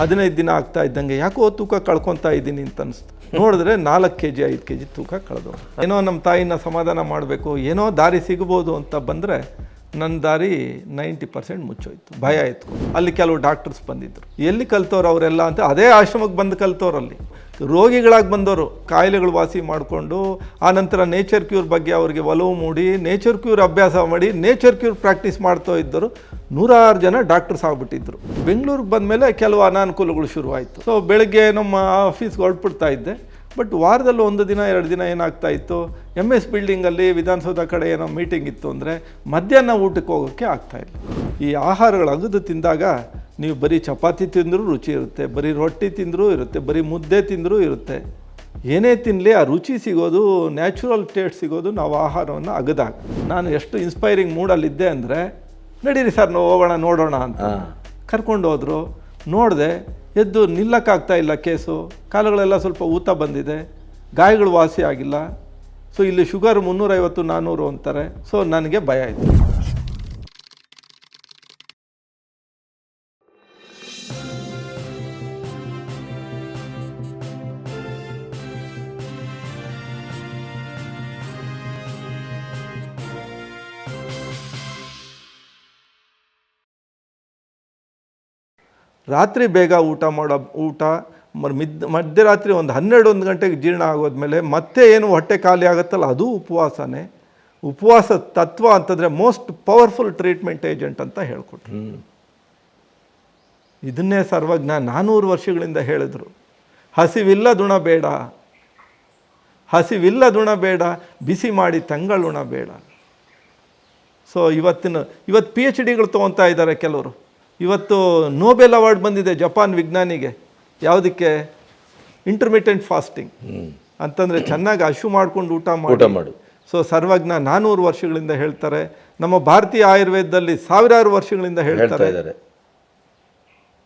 ಹದಿನೈದು ದಿನ ಆಗ್ತಾ ಇದ್ದಂಗೆ ಯಾಕೋ ತೂಕ ಕಳ್ಕೊತಾ ಇದ್ದೀನಿ ಅಂತ ಅನಿಸ್ತು. ನೋಡಿದ್ರೆ ನಾಲ್ಕು ಕೆ ಜಿ ಐದು ಕೆ ಜಿ ತೂಕ ಕಳೆದು ಏನೋ ನಮ್ಮ ತಾಯಿನ ಸಮಾಧಾನ ಮಾಡಬೇಕು, ಏನೋ ದಾರಿ ಸಿಗ್ಬೋದು ಅಂತ ಬಂದರೆ ನನ್ನ ದಾರಿ ನೈಂಟಿ ಪರ್ಸೆಂಟ್ ಮುಚ್ಚೋಯ್ತು. ಭಯ ಆಯಿತು ಅಲ್ಲಿ ಕೆಲವು ಡಾಕ್ಟರ್ಸ್ ಬಂದಿದ್ದರು ಎಲ್ಲಿ ಕಲ್ತವ್ರು ಅವರೆಲ್ಲ ಅಂತ ಅದೇ ಆಶ್ರಮಕ್ಕೆ ಬಂದು ಕಲ್ತವ್ರು ಅಲ್ಲಿ. ರೋಗಿಗಳಾಗಿ ಬಂದವರು, ಕಾಯಿಲೆಗಳು ವಾಸಿ ಮಾಡಿಕೊಂಡು ಆನಂತರ ನೇಚರ್ ಕ್ಯೂರ್ ಬಗ್ಗೆ ಅವರಿಗೆ ಒಲವು ಮೂಡಿ ನೇಚರ್ ಕ್ಯೂರ್ ಅಭ್ಯಾಸ ಮಾಡಿ ನೇಚರ್ ಕ್ಯೂರ್ ಪ್ರಾಕ್ಟೀಸ್ ಮಾಡ್ತಾ ಇದ್ದರು ನೂರಾರು ಜನ ಡಾಕ್ಟರ್ಸ್ ಆಗಿಬಿಟ್ಟಿದ್ರು. ಬೆಂಗಳೂರಿಗೆ ಬಂದಮೇಲೆ ಕೆಲವು ಅನಾನುಕೂಲಗಳು ಶುರುವಾಯಿತು. ಸೊ ಬೆಳಗ್ಗೆ ನಮ್ಮ ಆಫೀಸ್ಗೆ ಹೊರಟ್ಬಿಡ್ತಾ ಇದ್ದೆ. ಬಟ್ ವಾರದಲ್ಲಿ ಒಂದು ದಿನ, ಎರಡು ದಿನ ಏನಾಗ್ತಾ ಇತ್ತು? ಎಂ ಎಸ್ ಬಿಲ್ಡಿಂಗಲ್ಲಿ ವಿಧಾನಸೌಧ ಕಡೆ ಏನೋ ಮೀಟಿಂಗ್ ಇತ್ತು ಅಂದರೆ ಮಧ್ಯಾಹ್ನ ಊಟಕ್ಕೆ ಹೋಗೋಕ್ಕೆ ಆಗ್ತಾಯಿಲ್ಲ ಈ ಆಹಾರಗಳು ಅಗದು ತಿಂದಾಗ ನೀವು ಬರೀ ಚಪಾತಿ ತಿಂದರೂ ರುಚಿ ಇರುತ್ತೆ ಬರೀ ರೊಟ್ಟಿ ತಿಂದರೂ ಇರುತ್ತೆ ಬರೀ ಮುದ್ದೆ ತಿಂದರೂ ಇರುತ್ತೆ. ಏನೇ ತಿನ್ನಲಿ ಆ ರುಚಿ ಸಿಗೋದು ನ್ಯಾಚುರಲ್ ಟೇಸ್ಟ್ ಸಿಗೋದು ನಾವು ಆಹಾರವನ್ನು ಅಗದಾಗ. ನಾನು ಎಷ್ಟು ಇನ್ಸ್ಪೈರಿಂಗ್ ಮೂಡಲ್ಲಿದ್ದೆ ಅಂದರೆ ನಡೀರಿ ಸರ್ ನಾವು ಹೋಗೋಣ ನೋಡೋಣ ಅಂತ. ಕರ್ಕೊಂಡು ಹೋದರು ನೋಡಿದೆ ಎದ್ದು ನಿಲ್ಲಕ್ಕಾಗ್ತಾ ಇಲ್ಲ ಕೇಸು. ಕಾಲುಗಳೆಲ್ಲ ಸ್ವಲ್ಪ ಊತ ಬಂದಿದೆ. ಗಾಯಗಳು ವಾಸಿ ಆಗಿಲ್ಲ. ಸೊ ಇಲ್ಲಿ ಶುಗರ್ ಮುನ್ನೂರೈವತ್ತು ನಾನ್ನೂರು ಅಂತಾರೆ. ಸೊ ನನಗೆ ಭಯ ಆಯಿತು. ರಾತ್ರಿ ಬೇಗ ಊಟ ಮಾಡೋ ಊಟ ಮಿದ್ ಮಧ್ಯರಾತ್ರಿ ಒಂದು ಹನ್ನೆರಡು ಒಂದು ಗಂಟೆಗೆ ಜೀರ್ಣ ಆಗೋದ್ಮೇಲೆ ಮತ್ತೆ ಏನು ಹೊಟ್ಟೆ ಖಾಲಿ ಆಗುತ್ತಲ್ಲ ಅದು ಉಪವಾಸನೇ. ಉಪವಾಸ ತತ್ವ ಅಂತಂದರೆ ಮೋಸ್ಟ್ ಪವರ್ಫುಲ್ ಟ್ರೀಟ್ಮೆಂಟ್ ಏಜೆಂಟ್ ಅಂತ ಹೇಳ್ಕೊಟ್ರು. ಇದನ್ನೇ ಸರ್ವಜ್ಞ ನಾನ್ನೂರು ವರ್ಷಗಳಿಂದ ಹೇಳಿದ್ರು. ಹಸಿವಿಲ್ಲ ದುಣ ಬೇಡ. ಹಸಿವಿಲ್ಲ ದುಣ ಬೇಡ ಬಿಸಿ ಮಾಡಿ ತಂಗಳುಣ ಬೇಡ. ಸೊ ಇವತ್ತಿನ ಇವತ್ತು ಪಿ ಎಚ್ ಡಿಗಳು ತೊಗೊತಾ ಇದ್ದಾರೆ ಕೆಲವರು. ಇವತ್ತು ನೋಬೆಲ್ ಅವಾರ್ಡ್ ಬಂದಿದೆ ಜಪಾನ್ ವಿಜ್ಞಾನಿಗೆ. ಯಾವುದಕ್ಕೆ? ಇಂಟರ್ಮಿಟೆಂಟ್ ಫಾಸ್ಟಿಂಗ್ ಅಂತಂದರೆ ಚೆನ್ನಾಗಿ ಹಶು ಮಾಡ್ಕೊಂಡು ಊಟ ಮಾಡಿ. ಮಾಡು. ಸೊ ಸರ್ವಜ್ಞ ನಾನ್ನೂರು ವರ್ಷಗಳಿಂದ ಹೇಳ್ತಾರೆ. ನಮ್ಮ ಭಾರತೀಯ ಆಯುರ್ವೇದದಲ್ಲಿ ಸಾವಿರಾರು ವರ್ಷಗಳಿಂದ ಹೇಳ್ತಾ ಹೇಳ್ತಾರೆ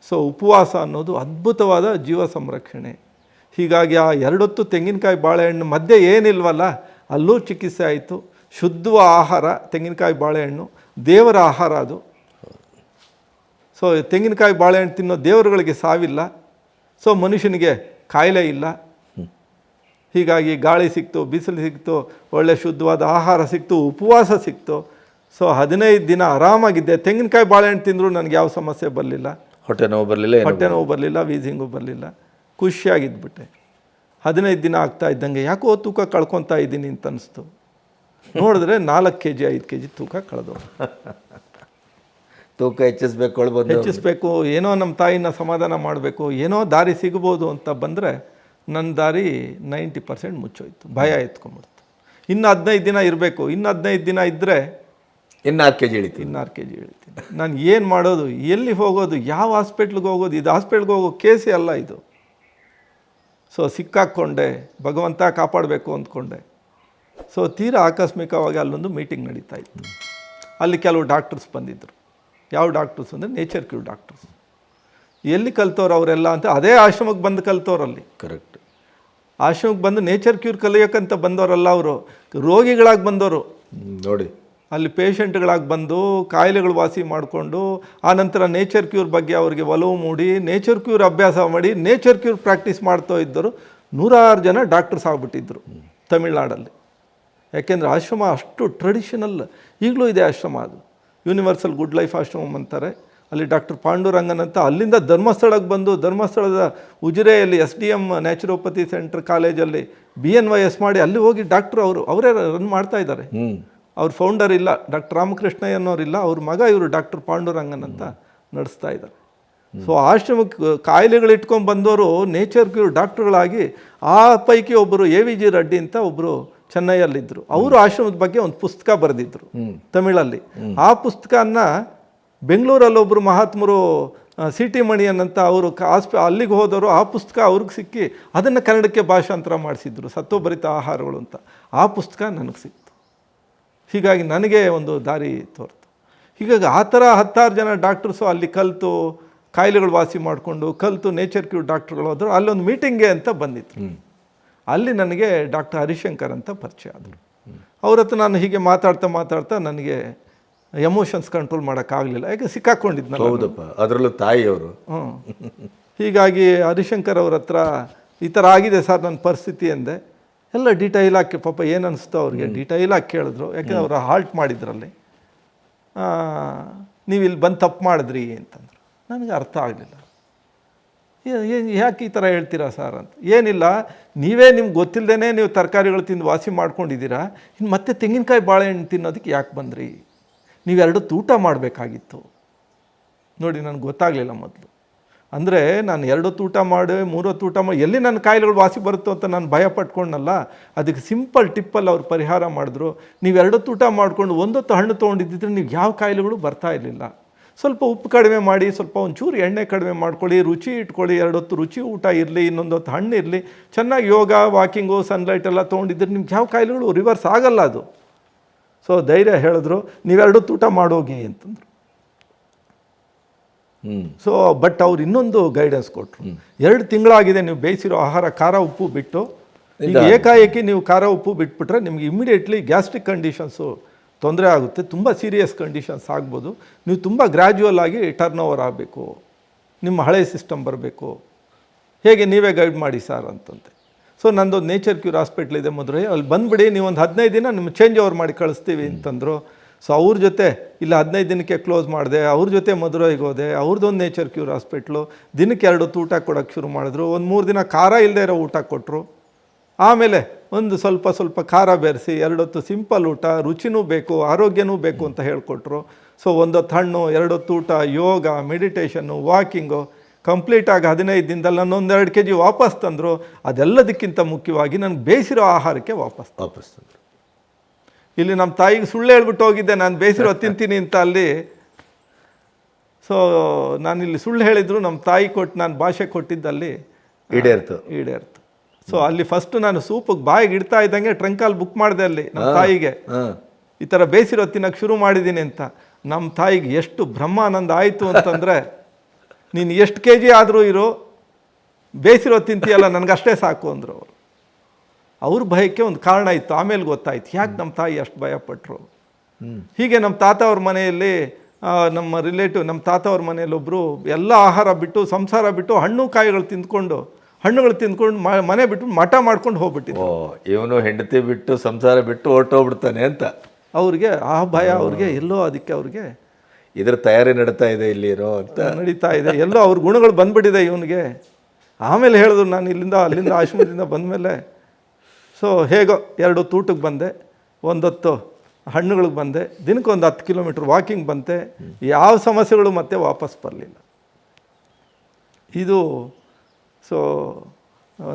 ಸೊ ಉಪವಾಸ ಅನ್ನೋದು ಅದ್ಭುತವಾದ ಜೀವ ಸಂರಕ್ಷಣೆ. ಹೀಗಾಗಿ ಆ ಎರಡೊತ್ತು ತೆಂಗಿನಕಾಯಿ ಬಾಳೆಹಣ್ಣು ಮಧ್ಯೆ ಏನಿಲ್ವಲ್ಲ ಅಲ್ಲೂ ಚಿಕಿತ್ಸೆ ಆಯಿತು. ಶುದ್ಧ ಆಹಾರ ತೆಂಗಿನಕಾಯಿ ಬಾಳೆಹಣ್ಣು ದೇವರ ಆಹಾರ ಅದು. ಸೊ ತೆಂಗಿನಕಾಯಿ ಬಾಳೆಹಣ್ಣು ತಿನ್ನೋ ದೇವರುಗಳಿಗೆ ಸಾವಿಲ್ಲ. ಸೊ ಮನುಷ್ಯನಿಗೆ ಕಾಯಿಲೆ ಇಲ್ಲ. ಹೀಗಾಗಿ ಗಾಳಿ ಸಿಕ್ತು ಬಿಸಿಲು ಸಿಕ್ತು ಒಳ್ಳೆ ಶುದ್ಧವಾದ ಆಹಾರ ಸಿಕ್ತು ಉಪವಾಸ ಸಿಕ್ತು. ಸೊ ಹದಿನೈದು ದಿನ ಆರಾಮಾಗಿದ್ದೆ. ತೆಂಗಿನಕಾಯಿ ಬಾಳೆಹಣ್ಣು ತಿಂದರೂ ನನಗೆ ಯಾವ ಸಮಸ್ಯೆ ಬರಲಿಲ್ಲ. ಹೊಟ್ಟೆ ನೋವು ಬರಲಿಲ್ಲ ಹೊಟ್ಟೆ ನೋವು ಬರಲಿಲ್ಲ. ವೀಸಿಂಗು ಬರಲಿಲ್ಲ. ಖುಷಿಯಾಗಿದ್ಬಿಟ್ಟೆ. ಹದಿನೈದು ದಿನ ಆಗ್ತಾ ಇದ್ದಂಗೆ ಯಾಕೋ ತೂಕ ಕಳ್ಕೊತಾ ಇದ್ದೀನಿ ಅಂತ ಅನ್ನಿಸ್ತು ನೋಡಿದ್ರೆ ನಾಲ್ಕು ಕೆ ಜಿ ಐದು ಕೆ ಜಿ ತೂಕ ಕಳೆದು ತೂಕ ಹೆಚ್ಚಿಸ್ಬೇಕು ಒಳ ಬಂದು ಹೆಚ್ಚಿಸ್ಬೇಕು ಏನೋ ನಮ್ಮ ತಾಯಿನ ಸಮಾಧಾನ ಮಾಡಬೇಕು ಏನೋ ದಾರಿ ಸಿಗ್ಬೋದು ಅಂತ ಬಂದರೆ ನನ್ನ ದಾರಿ ನೈಂಟಿ ಪರ್ಸೆಂಟ್ ಮುಚ್ಚೋಯ್ತು ಭಯ ಎತ್ಕೊಂಡ್ಬಿಡ್ತು. ಇನ್ನು ಹದಿನೈದು ದಿನ ಇರಬೇಕು ಇನ್ನು ಹದಿನೈದು ದಿನ ಇದ್ದರೆ ಇನ್ನು ಆರು ಕೆ ಜಿ ಇಳಿತೀನಿ. ಇನ್ನಾರು ಕೆ ಜಿ ಇಳಿತೀನಿ. ನಾನು ಏನು ಮಾಡೋದು ಎಲ್ಲಿ ಹೋಗೋದು ಯಾವ ಹಾಸ್ಪಿಟ್ಲಿಗೆ ಹೋಗೋದು ಇದು ಹಾಸ್ಪಿಟ್ಲ್ಗೆ ಹೋಗೋ ಕೇಸೆ ಅಲ್ಲ ಇದು. ಸೊ ಸಿಕ್ಕಾಕ್ಕೊಂಡೆ ಭಗವಂತ ಕಾಪಾಡಬೇಕು ಅಂದ್ಕೊಂಡೆ. ಸೊ ತೀರಾ ಆಕಸ್ಮಿಕವಾಗಿ ಅಲ್ಲೊಂದು ಮೀಟಿಂಗ್ ನಡೀತಾ ಇತ್ತು. ಅಲ್ಲಿ ಕೆಲವು ಡಾಕ್ಟರ್ಸ್ ಬಂದಿದ್ದರು ಯಾವ ಡಾಕ್ಟರ್ಸ್ ಅಂದರೆ ನೇಚರ್ ಕ್ಯೂರ್ ಡಾಕ್ಟರ್ಸ್. ಎಲ್ಲಿ ಕಲ್ತವ್ರು ಅವರೆಲ್ಲ ಅಂತ ಅದೇ ಆಶ್ರಮಕ್ಕೆ ಬಂದು ಕಲ್ತವ್ರಲ್ಲಿ. ಕರೆಕ್ಟ್ ಆಶ್ರಮಕ್ಕೆ ಬಂದು ನೇಚರ್ ಕ್ಯೂರ್ ಕಲಿಯೋಕ್ಕಂತ ಬಂದವರಲ್ಲ ಅವರು. ರೋಗಿಗಳಾಗಿ ಬಂದವರು. ನೋಡಿ. ಅಲ್ಲಿ ಪೇಷಂಟ್ಗಳಾಗಿ ಬಂದು ಕಾಯಿಲೆಗಳು ವಾಸಿ ಮಾಡಿಕೊಂಡು ಆನಂತರ ನೇಚರ್ ಕ್ಯೂರ್ ಬಗ್ಗೆ ಅವರಿಗೆ ಒಲವು ಮೂಡಿ ನೇಚರ್ ಕ್ಯೂರ್ ಅಭ್ಯಾಸ ಮಾಡಿ ನೇಚರ್ ಕ್ಯೂರ್ ಪ್ರಾಕ್ಟೀಸ್ ಮಾಡ್ತಾ ಇದ್ದರು ನೂರಾರು ಜನ ಡಾಕ್ಟರ್ಸ್ ಆಗಿಬಿಟ್ಟಿದ್ದರು ತಮಿಳ್ನಾಡಲ್ಲಿ. ಯಾಕೆಂದರೆ ಆಶ್ರಮ ಅಷ್ಟು ಟ್ರೆಡಿಷನಲ್ ಈಗಲೂ ಇದೆ ಆಶ್ರಮ ಅದು. ಯೂನಿವರ್ಸಲ್ ಗುಡ್ ಲೈಫ್ ಆಶ್ರಮ ಅಂತಾರೆ. ಅಲ್ಲಿ ಡಾಕ್ಟರ್ ಪಾಂಡುರಂಗನ್ ಅಂತ ಅಲ್ಲಿಂದ ಧರ್ಮಸ್ಥಳಕ್ಕೆ ಬಂದು ಧರ್ಮಸ್ಥಳದ ಉಜಿರೆಯಲ್ಲಿ S D M naturopathy centre ಕಾಲೇಜಲ್ಲಿ ಬಿ ಎನ್ ವೈ ಎಸ್ ಮಾಡಿ ಅಲ್ಲಿ ಹೋಗಿ ಡಾಕ್ಟ್ರು ಅವರು ಅವರೇ ರನ್ ಮಾಡ್ತಾ ಇದ್ದಾರೆ. ಅವ್ರ ಫೌಂಡರ್ ಇಲ್ಲ ಡಾಕ್ಟರ್ ರಾಮಕೃಷ್ಣಯ್ಯನವರಿಲ್ಲ ಅವ್ರ ಮಗ ಇವರು ಡಾಕ್ಟರ್ ಪಾಂಡುರಂಗನ್ ಅಂತ ನಡೆಸ್ತಾ ಇದ್ದಾರೆ. ಸೊ ಆಶ್ರಮಕ್ಕೆ ಕಾಯಿಲೆಗಳು ಇಟ್ಕೊಂಡು ಬಂದವರು ನೇಚರ್ ಕ್ಯೂರ್ ಡಾಕ್ಟ್ರುಗಳಾಗಿ ಆ ಪೈಕಿ ಒಬ್ಬರು ಎ ವಿ ಜಿ ರೆಡ್ಡಿ ಅಂತ ಒಬ್ಬರು ಚೆನ್ನೈಯಲ್ಲಿದ್ದರು ಅವರು ಆಶ್ರಮದ ಬಗ್ಗೆ ಒಂದು ಪುಸ್ತಕ ಬರೆದಿದ್ದರು ತಮಿಳಲ್ಲಿ. ಆ ಪುಸ್ತಕನ ಬೆಂಗಳೂರಲ್ಲಿ ಒಬ್ಬರು ಮಹಾತ್ಮರು ಸಿ ಟಿ ಮಣಿಯನ್ನಂತ ಅವರು ಆಸ್ಪ ಅಲ್ಲಿಗೆ ಹೋದವರು ಆ ಪುಸ್ತಕ ಅವ್ರಿಗೆ ಸಿಕ್ಕಿ ಅದನ್ನು ಕನ್ನಡಕ್ಕೆ ಭಾಷಾಂತರ ಮಾಡಿಸಿದ್ರು ಸತ್ವಭರಿತ ಆಹಾರಗಳು ಅಂತ. ಆ ಪುಸ್ತಕ ನನಗೆ ಸಿಕ್ತು. ಹೀಗಾಗಿ ನನಗೆ ಒಂದು ದಾರಿ ತೋರ್ತು. ಹೀಗಾಗಿ ಆ ಥರ ಹತ್ತಾರು ಜನ ಡಾಕ್ಟರ್ಸು ಅಲ್ಲಿ ಕಲಿತು ಕಾಯಿಲೆಗಳು ವಾಸಿ ಮಾಡಿಕೊಂಡು ಕಲಿತು ನೇಚರ್ ಕ್ಯೂ ಡಾಕ್ಟ್ರುಗಳು ಹೋದರು ಅಲ್ಲೊಂದು ಮೀಟಿಂಗ್ಗೆ ಅಂತ ಬಂದಿತ್ತು ಅಲ್ಲಿ ನನಗೆ ಡಾಕ್ಟರ್ ಹರಿಶಂಕರ್ ಅಂತ ಪರಿಚಯ ಆದರು. ಅವ್ರ ಹತ್ರ ನಾನು ಹೀಗೆ ಮಾತಾಡ್ತಾ ಮಾತಾಡ್ತಾ ನನಗೆ ಎಮೋಷನ್ಸ್ ಕಂಟ್ರೋಲ್ ಮಾಡೋಕ್ಕಾಗಲಿಲ್ಲ. ಯಾಕೆ ಸಿಕ್ಕಾಕೊಂಡಿದ್ನಲ್ಲ ಹೌದಪ್ಪ ಅದರಲ್ಲೂ ತಾಯಿಯವರು. ಹ್ಞೂ ಹೀಗಾಗಿ ಹರಿಶಂಕರ್ ಅವ್ರ ಹತ್ರ ಈ ಥರ ಆಗಿದೆ ಸರ್ ನನ್ನ ಪರಿಸ್ಥಿತಿ ಎಂದೆ ಎಲ್ಲ ಡೀಟೈಲ್ ಹಾಕಿ ಪಾಪ ಏನು ಅನ್ನಿಸ್ತು ಅವ್ರಿಗೆ ಡೀಟೈಲ್ ಆಗಿ ಕೇಳಿದ್ರು. ಯಾಕೆಂದ್ರೆ ಅವರು ಹಾಲ್ಟ್ ಮಾಡಿದ್ರಲ್ಲಿ? ನೀವು ಇಲ್ಲಿ ಬಂದು ತಪ್ಪು ಮಾಡಿದ್ರಿ ಅಂತಂದ್ರು. ನನಗೆ ಅರ್ಥ ಆಗಲಿಲ್ಲ. ಯಾಕೆ ಈ ಥರ ಹೇಳ್ತೀರಾ ಸರ್ ಅಂತ. ಏನಿಲ್ಲ, ನೀವೇ ನಿಮ್ಗೆ ಗೊತ್ತಿಲ್ಲದೇ ನೀವು ತರಕಾರಿಗಳು ತಿಂದು ವಾಸಿ ಮಾಡ್ಕೊಂಡಿದ್ದೀರಾ, ಇನ್ನು ಮತ್ತೆ ತೆಂಗಿನಕಾಯಿ ಬಾಳೆಹಣ್ಣು ತಿನ್ನೋದಕ್ಕೆ ಯಾಕೆ ಬಂದ್ರಿ? ನೀವೆರಡು ತೂಟ ಮಾಡಬೇಕಾಗಿತ್ತು. ನೋಡಿ, ನನಗೆ ಗೊತ್ತಾಗಲಿಲ್ಲ ಮೊದಲು. ಅಂದರೆ ನಾನು ಎರಡು ತೂಟ ಮಾಡಿ ಮೂರೊತ್ತು ತೂಟ ಮಾಡಿ ಎಲ್ಲಿ ನನ್ನ ಕಾಯಿಲೆಗಳು ವಾಸಿ ಬರುತ್ತೋ ಅಂತ ನಾನು ಭಯ ಪಟ್ಕೊಂಡಲ್ಲ ಅದಕ್ಕೆ ಸಿಂಪಲ್ ಟಿಪ್ಪಲ್ಲಿ ಅವ್ರು ಪರಿಹಾರ ಮಾಡಿದ್ರು. ನೀವು ಎರಡೊತ್ತು ಊಟ ಮಾಡಿಕೊಂಡು ಒಂದೊತ್ತು ಹಣ್ಣು ತೊಗೊಂಡಿದ್ದಿದ್ರೆ ನೀವು ಯಾವ ಕಾಯಿಲೆಗಳು ಬರ್ತಾ ಇರಲಿಲ್ಲ. ಸ್ವಲ್ಪ ಉಪ್ಪು ಕಡಿಮೆ ಮಾಡಿ ಸ್ವಲ್ಪ ಒಂಚೂರು ಎಣ್ಣೆ ಕಡಿಮೆ ಮಾಡ್ಕೊಳ್ಳಿ ರುಚಿ ಇಟ್ಕೊಳ್ಳಿ ಎರಡೊತ್ತು ರುಚಿ ಊಟ ಇರಲಿ ಇನ್ನೊಂದು ಹೊತ್ತು ಹಣ್ಣು ಇರಲಿ ಚೆನ್ನಾಗಿ ಯೋಗ ವಾಕಿಂಗು ಸನ್ಲೈಟ್ ಎಲ್ಲ ತೊಗೊಂಡಿದ್ರೆ ನಿಮ್ಗೆ ಯಾವ ಕಾಯಿಲೆಗಳು ರಿವರ್ಸ್ ಆಗಲ್ಲ ಅದು. ಸೊ ಧೈರ್ಯ ಹೇಳಿದ್ರು ನೀವೆರಡು ಊಟ ಮಾಡೋಗಿ ಅಂತಂದರು. ಸೊ ಬಟ್ ಅವ್ರು ಇನ್ನೊಂದು ಗೈಡೆನ್ಸ್ ಕೊಟ್ಟರು ಎರಡು ತಿಂಗಳಾಗಿದೆ ನೀವು ಬೇಯಿಸಿರೋ ಆಹಾರ ಖಾರ ಉಪ್ಪು ಬಿಟ್ಟು. ಈಗ ಏಕಾಏಕಿ ನೀವು ಖಾರ ಉಪ್ಪು ಬಿಟ್ಬಿಟ್ರೆ ನಿಮ್ಗೆ ಇಮಿಡಿಯೇಟ್ಲಿ ಗ್ಯಾಸ್ಟ್ರಿಕ್ ಕಂಡೀಷನ್ಸು ತೊಂದರೆ ಆಗುತ್ತೆ ತುಂಬ ಸೀರಿಯಸ್ ಕಂಡೀಷನ್ಸ್ ಆಗ್ಬೋದು. ನೀವು ತುಂಬ ಗ್ರ್ಯಾಜುವಲ್ ಆಗಿ ಟರ್ನ್ ಓವರ್ ಆಗಬೇಕು. ನಿಮ್ಮ ಹಳೆ ಸಿಸ್ಟಮ್ ಬರಬೇಕು. ಹೇಗೆ ನೀವೇ ಗೈಡ್ ಮಾಡಿ ಸರ್ ಅಂತಂತೆ. ಸೊ ನಂದು ನೇಚರ್ ಕ್ಯೂರ್ ಹಾಸ್ಪಿಟ್ಲ್ ಇದೆ ಮಧುರೈ ಅಲ್ಲಿ ಬಂದುಬಿಡಿ ನೀವು ಒಂದು ಹದಿನೈದು ದಿನ ನಿಮ್ಮ ಚೇಂಜ್ ಓವರ್ ಮಾಡಿ ಕಳಿಸ್ತೀವಿ ಅಂತಂದರು. ಸೊ ಅವ್ರ ಜೊತೆ ಇಲ್ಲ ಹದಿನೈದು ದಿನಕ್ಕೆ ಕ್ಲೋಸ್ ಮಾಡಿದೆ ಅವ್ರ ಜೊತೆ ಮಧುರೈಗೆ ಹೋದೆ ಅವ್ರದ್ದೊಂದು ನೇಚರ್ ಕ್ಯೂರ್ ಹಾಸ್ಪಿಟ್ಲು ದಿನಕ್ಕೆ ಎರಡು ಊಟ ಕೊಡೋಕ್ಕೆ ಶುರು ಮಾಡಿದ್ರು. ಒಂದು ಮೂರು ದಿನ ಖಾರ ಇಲ್ಲದೆ ಇರೋ ಊಟ ಕೊಟ್ಟರು ಆಮೇಲೆ ಒಂದು ಸ್ವಲ್ಪ ಸ್ವಲ್ಪ ಖಾರ ಬೆರೆಸಿ ಎರಡೊತ್ತು ಸಿಂಪಲ್ ಊಟ ರುಚಿನೂ ಬೇಕು ಆರೋಗ್ಯನೂ ಬೇಕು ಅಂತ ಹೇಳಿಕೊಟ್ರು. ಸೊ ಒಂದೊತ್ತು ಹಣ್ಣು ಎರಡೊತ್ತು ಊಟ ಯೋಗ ಮೆಡಿಟೇಷನ್ನು ವಾಕಿಂಗು ಕಂಪ್ಲೀಟಾಗಿ ಹದಿನೈದು ದಿನದಲ್ಲಿ ನಾನು ಒಂದೆರಡು ಕೆ ಜಿ ವಾಪಸ್ ತಂದರು. ಅದೆಲ್ಲದಕ್ಕಿಂತ ಮುಖ್ಯವಾಗಿ ನನಗೆ ಬೇಯಿಸಿರೋ ಆಹಾರಕ್ಕೆ ವಾಪಸ್ ವಾಪಸ್ ತಂದರು. ಇಲ್ಲಿ ನಮ್ಮ ತಾಯಿಗೆ ಸುಳ್ಳು ಹೇಳ್ಬಿಟ್ಟು ಹೋಗಿದ್ದೆ ನಾನು ಬೇಯಿಸಿರೋ ತಿಂತೀನಿ ಅಂತ ಅಲ್ಲಿ. ಸೊ ನಾನಿಲ್ಲಿ ಸುಳ್ಳು ಹೇಳಿದ್ರು ನಮ್ಮ ತಾಯಿ ಕೊಟ್ಟು ನಾನು ಭಾಷೆ ಕೊಟ್ಟಿದ್ದಲ್ಲಿ ಈಡೇರ್ತು. ಈಡೇರ್ತು. ಸೊ ಅಲ್ಲಿ ಫಸ್ಟ್ ನಾನು ಸೂಪಿಗೆ ಬಾಯಿಗೆ ಇಡ್ತಾ ಇದ್ದಂಗೆ ಟ್ರಂಕಲ್ಲಿ ಬುಕ್ ಮಾಡಿದೆ ಅಲ್ಲಿ ನಮ್ಮ ತಾಯಿಗೆ. ಈ ಥರ ಬೇಸಿರೋ ತಿನ್ನಕ್ಕೆ ಶುರು ಮಾಡಿದ್ದೀನಿ ಅಂತ. ನಮ್ಮ ತಾಯಿಗೆ ಎಷ್ಟು ಬ್ರಹ್ಮಾನಂದ ಆಯಿತು ಅಂತಂದರೆ ನೀನು ಎಷ್ಟು ಕೆ ಜಿ ಆದರೂ ಇರು ಬೇಸಿರೋ ತಿಂತೀಯಲ್ಲ ನನಗಷ್ಟೇ ಸಾಕು ಅಂದರು ಅವರು. ಅವ್ರ ಭಯಕ್ಕೆ ಒಂದು ಕಾರಣ ಇತ್ತು ಆಮೇಲೆ ಗೊತ್ತಾಯ್ತು. ಯಾಕೆ ನಮ್ಮ ತಾಯಿ ಅಷ್ಟು ಭಯಪಟ್ಟರು ಹೀಗೆ ನಮ್ಮ ತಾತ ಅವ್ರ ಮನೆಯಲ್ಲಿ ನಮ್ಮ ರಿಲೇಟಿವ್ ನಮ್ಮ ತಾತ ಅವ್ರ ಮನೆಯಲ್ಲಿ ಒಬ್ಬರು ಎಲ್ಲ ಆಹಾರ ಬಿಟ್ಟು ಸಂಸಾರ ಬಿಟ್ಟು ಹಣ್ಣು ಕಾಯಿಗಳು ತಿಂದ್ಕೊಂಡು ಹಣ್ಣುಗಳು ತಿಂದ್ಕೊಂಡು ಮನೆ ಬಿಟ್ಟು ಮಠ ಮಾಡ್ಕೊಂಡು ಹೋಗ್ಬಿಟ್ಟಿದ್ರು. ಓ ಇವನು ಹೆಂಡತಿ ಬಿಟ್ಟು ಸಂಸಾರ ಬಿಟ್ಟು ಹೊರಟೋಗ್ಬಿಡ್ತಾನೆ ಅಂತ. ಅವ್ರಿಗೆ ಆ ಭಯ ಅವ್ರಿಗೆ ಎಲ್ಲೋ ಅದಕ್ಕೆ ಅವ್ರಿಗೆ ಇದ್ರ ತಯಾರಿ ನಡೀತಾ ಇದೆ ಇಲ್ಲಿರೋ ಅಂತ. ನಡೀತಾ ಇದೆ. ಎಲ್ಲೋ ಅವ್ರ ಗುಣಗಳು ಬಂದ್ಬಿಟ್ಟಿದೆ ಇವನಿಗೆ. ಆಮೇಲೆ ಹೇಳಿದ್ರು ನಾನು ಇಲ್ಲಿಂದ ಅಲ್ಲಿಂದ ಆಶ್ರಮದಿಂದ ಬಂದಮೇಲೆ. ಸೊ ಹೇಗೋ ಎರಡು ತೂಟಕ್ಕೆ ಬಂದೆ ಒಂದೊತ್ತು ಹಣ್ಣುಗಳಿಗೆ ಬಂದೆ ದಿನಕ್ಕೆ ಒಂದು ಹತ್ತು ಕಿಲೋಮೀಟ್ರ್ ವಾಕಿಂಗ್ ಬಂತೆ. ಯಾವ ಸಮಸ್ಯೆಗಳು ಮತ್ತೆ ವಾಪಸ್ ಬರಲಿಲ್ಲ. ಇದು ಸೊ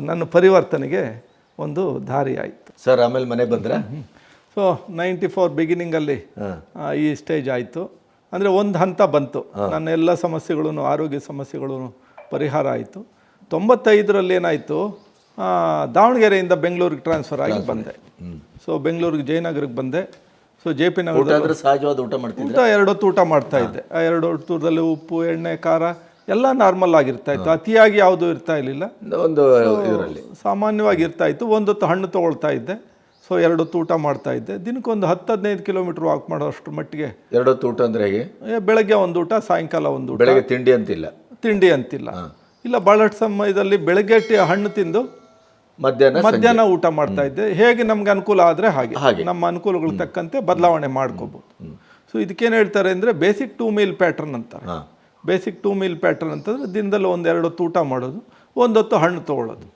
ನನ್ನ ಪರಿವರ್ತನೆಗೆ ಒಂದು ದಾರಿ ಆಯಿತು. ಸರ್ ಆಮೇಲೆ ಮನೆ ಬಂದ್ರೆ? ಸೊ ನೈಂಟಿ ಫೋರ್ ಬಿಗಿನಿಂಗಲ್ಲಿ ಈ ಸ್ಟೇಜ್ ಆಯಿತು. ಅಂದರೆ ಒಂದು ಹಂತ ಬಂತು. ನನ್ನ ಎಲ್ಲ ಸಮಸ್ಯೆಗಳು ಆರೋಗ್ಯ ಸಮಸ್ಯೆಗಳು ಪರಿಹಾರ ಆಯಿತು. ತೊಂಬತ್ತೈದರಲ್ಲಿ ಏನಾಯಿತು ದಾವಣಗೆರೆಯಿಂದ ಬೆಂಗಳೂರಿಗೆ ಟ್ರಾನ್ಸ್ಫರ್ ಆಗಿ ಬಂದೆ. ಸೊ ಬೆಂಗಳೂರಿಗೆ ಜಯನಗರಕ್ಕೆ ಬಂದೆ. ಸೊ ಜೆ ಪಿ ನಗರ ಸಹಜವಾದ ಊಟ ಮಾಡ್ತಿದ್ದೆ ಊಟ ಎರಡು ಹೊತ್ತು ಊಟ ಮಾಡ್ತಾ ಇದ್ದೆ. ಆ ಎರಡು ಹೊತ್ತುದಲ್ಲಿ ಉಪ್ಪು ಎಣ್ಣೆ ಖಾರ ಎಲ್ಲ ನಾರ್ಮಲ್ ಆಗಿರ್ತಾ ಇತ್ತು. ಅತಿಯಾಗಿ ಯಾವುದು ಇರ್ತಾ ಇರಲಿಲ್ಲ. ಒಂದು ಇದರಲ್ಲಿ. ಸಾಮಾನ್ಯವಾಗಿ ಇರ್ತಾ ಇತ್ತು. ಒಂದೊತ್ತು ಹಣ್ಣು ತೊಗೊಳ್ತಾ ಇದ್ದೆ. ಸೊ ಎರಡು ಊಟ ಮಾಡ್ತಾ ಇದ್ದೆ. ದಿನಕ್ಕೊಂದು ಹತ್ತು ಹದಿನೈದು ಕಿಲೋಮೀಟರ್ ವಾಕ್ ಮಾಡೋಷ್ಟು ಮಟ್ಟಿಗೆ. ಎರಡು ಊಟ ಅಂದ್ರೆ ಹೇಗೆ? ಬೆಳಗ್ಗೆ ಒಂದು ಊಟ ಸಾಯಂಕಾಲ ಒಂದು ಊಟ. ಬೆಳಗ್ಗೆ ತಿಂಡಿ ಅಂತಿಲ್ಲ. ತಿಂಡಿ ಅಂತಿಲ್ಲ. ಇಲ್ಲ ಭಾಳಷ್ಟು ಸಮಯದಲ್ಲಿ ಬೆಳಗ್ಗೆ ಟಿ- ಹಣ್ಣು ತಿಂದು ಮಧ್ಯಾಹ್ನ ಮಧ್ಯಾಹ್ನ ಊಟ ಮಾಡ್ತಾ ಇದ್ದೆ. ಹೇಗೆ ನಮ್ಗೆ ಅನುಕೂಲ ಆದರೆ ಹಾಗೆ. ಹಾಗೆ. ನಮ್ಮ ಅನುಕೂಲಗಳು ತಕ್ಕಂತೆ ಬದಲಾವಣೆ ಮಾಡ್ಕೋಬೋದು. ಸೊ ಇದಕ್ಕೇನು ಹೇಳ್ತಾರೆ ಅಂದರೆ ಬೇಸಿಕ್ ಟೂ ಮೀಲ್ ಪ್ಯಾಟ್ರನ್ ಅಂತಾರೆ. ಬೇಸಿಕ್ ಟೂ ಮೀಲ್ ಪ್ಯಾಟ್ರನ್ ಅಂತಂದರೆ ದಿನದಲ್ಲಿ ಒಂದು ಎರಡು ಹೊತ್ತು ಊಟ ಮಾಡೋದು ಒಂದೊತ್ತು ಹಣ್ಣು ತೊಗೊಳ್ಳೋದು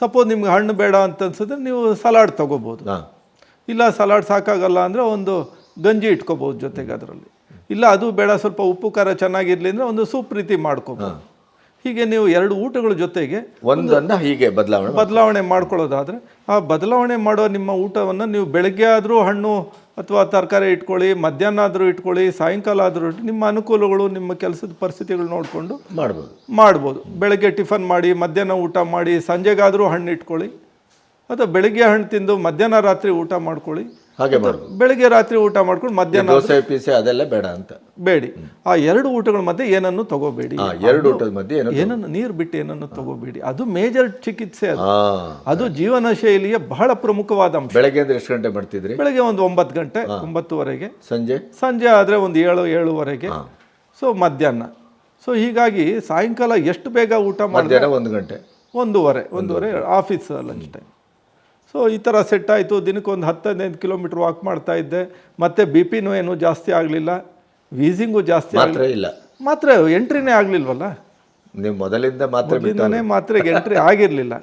ಸಪೋಸ್ ನಿಮ್ಗೆ ಹಣ್ಣು ಬೇಡ ಅಂತ ಅನ್ಸಿದ್ರೆ ನೀವು ಸಲಾಡ್ ತೊಗೋಬೋದು. ಇಲ್ಲ ಸಲಾಡ್ ಸಾಕಾಗಲ್ಲ ಅಂದರೆ ಒಂದು ಗಂಜಿ ಇಟ್ಕೋಬೋದು ಜೊತೆಗೆ ಅದರಲ್ಲಿ. ಇಲ್ಲ ಅದು ಬೇಡ ಸ್ವಲ್ಪ ಉಪ್ಪು ಖಾರ ಚೆನ್ನಾಗಿರಲಿ ಅಂದರೆ ಒಂದು ಸೂಪ್ ರೀತಿ ಮಾಡ್ಕೋಬೋದು. ಹೀಗೆ ನೀವು ಎರಡು ಊಟಗಳ ಜೊತೆಗೆ ಒಂದನ್ನು ಹೀಗೆ ಬದಲಾವಣೆ ಬದಲಾವಣೆ ಮಾಡ್ಕೊಳ್ಳೋದಾದರೆ ಆ ಬದಲಾವಣೆ ಮಾಡೋ ನಿಮ್ಮ ಊಟವನ್ನು ನೀವು ಬೆಳಗ್ಗೆ ಆದರೂ ಹಣ್ಣು ಅಥವಾ ತರಕಾರಿ ಇಟ್ಕೊಳ್ಳಿ ಮಧ್ಯಾಹ್ನ ಆದರೂ ಇಟ್ಕೊಳ್ಳಿ ಸಾಯಂಕಾಲ ಆದರೂ ನಿಮ್ಮ ಅನುಕೂಲಗಳು ನಿಮ್ಮ ಕೆಲಸದ ಪರಿಸ್ಥಿತಿಗಳು ನೋಡಿಕೊಂಡು ಮಾಡ್ಬೋದು. ಮಾಡ್ಬೋದು. ಬೆಳಗ್ಗೆ ಟಿಫನ್ ಮಾಡಿ ಮಧ್ಯಾಹ್ನ ಊಟ ಮಾಡಿ ಸಂಜೆಗಾದರೂ ಹಣ್ಣು ಇಟ್ಕೊಳ್ಳಿ ಅಥವಾ ಬೆಳಗ್ಗೆ ಹಣ್ಣು ತಿಂದು ಮಧ್ಯಾಹ್ನ ರಾತ್ರಿ ಊಟ ಮಾಡ್ಕೊಳ್ಳಿ. ಹಾಗೆ ಮಾಡೋದು ಬೆಳಗ್ಗೆ ರಾತ್ರಿ ಊಟ ಮಾಡ್ಕೊಂಡು ಮಧ್ಯಾಹ್ನ ದೋಸೆ ಪೀಸೆ ಅದೆಲ್ಲ ಬೇಡ ಅಂತ. ಬೇಡಿ. ಆ ಎರಡು ಊಟಗಳ ಮಧ್ಯೆ ಏನನ್ನು ತಗೋಬೇಡಿ? ಎರಡು ಊಟದ ಮಧ್ಯೆ ಏನು ಏನನ್ನು ನೀರು ಬಿಟ್ಟು ಏನನ್ನು ತಗೋಬೇಡಿ? ಅದು ಮೇಜರ್ ಚಿಕಿತ್ಸೆ ಅದು. ಅದು ಜೀವನ ಶೈಲಿಯ ಬಹಳ ಪ್ರಮುಖವಾದ ಅಂಶ. ಬೆಳಗ್ಗೆ ಅಂದ್ರೆ ಎಷ್ಟು ಗಂಟೆ ಮಾಡ್ತಿದ್ರಿ? ಬೆಳಗ್ಗೆ ಒಂದು ಒಂಬತ್ತು ಗಂಟೆ ಒಂಬತ್ತುವರೆಗೆ. ಸಂಜೆ? ಸಂಜೆ ಆದ್ರೆ ಒಂದು ಏಳು ಏಳುವರೆಗೆ. ಸೊ ಮಧ್ಯಾಹ್ನ. ಸೊ ಹೀಗಾಗಿ ಸಾಯಂಕಾಲ ಎಷ್ಟು ಬೇಗ ಊಟ ಮಾಡ್ತಾರೆ ಮಧ್ಯಾಹ್ನ ಒಂದು ಗಂಟೆ. ಒಂದೂವರೆ ಒಂದೂವರೆ ಆಫೀಸ್ ಲಂಚ್ ಟೈಮ್ ಸೊ ಈ ಥರ ಸೆಟ್ ಆಯಿತು. ದಿನಕ್ಕೆ ಒಂದು ಹತ್ತು ಹದಿನೈದು ಕಿಲೋಮೀಟ್ರ್ ವಾಕ್ ಮಾಡ್ತಾ ಇದ್ದೆ. ಮತ್ತೆ ಬಿ ಪಿನೂ ಏನೂ ಜಾಸ್ತಿ ಆಗಲಿಲ್ಲ. ವೀಸಿಂಗು ಜಾಸ್ತಿ ಮಾತ್ರ ಇಲ್ಲ. ಮಾತ್ರ ಎಂಟ್ರಿನೇ ಆಗಲಿಲ್ವಲ್ಲ? ನೀವು ಮೊದಲಿಂದ ಮಾತ್ರ ಮೊದಲಿಂದನೇ ಮಾತ್ರೆಗೆ ಎಂಟ್ರಿ ಆಗಿರಲಿಲ್ಲ.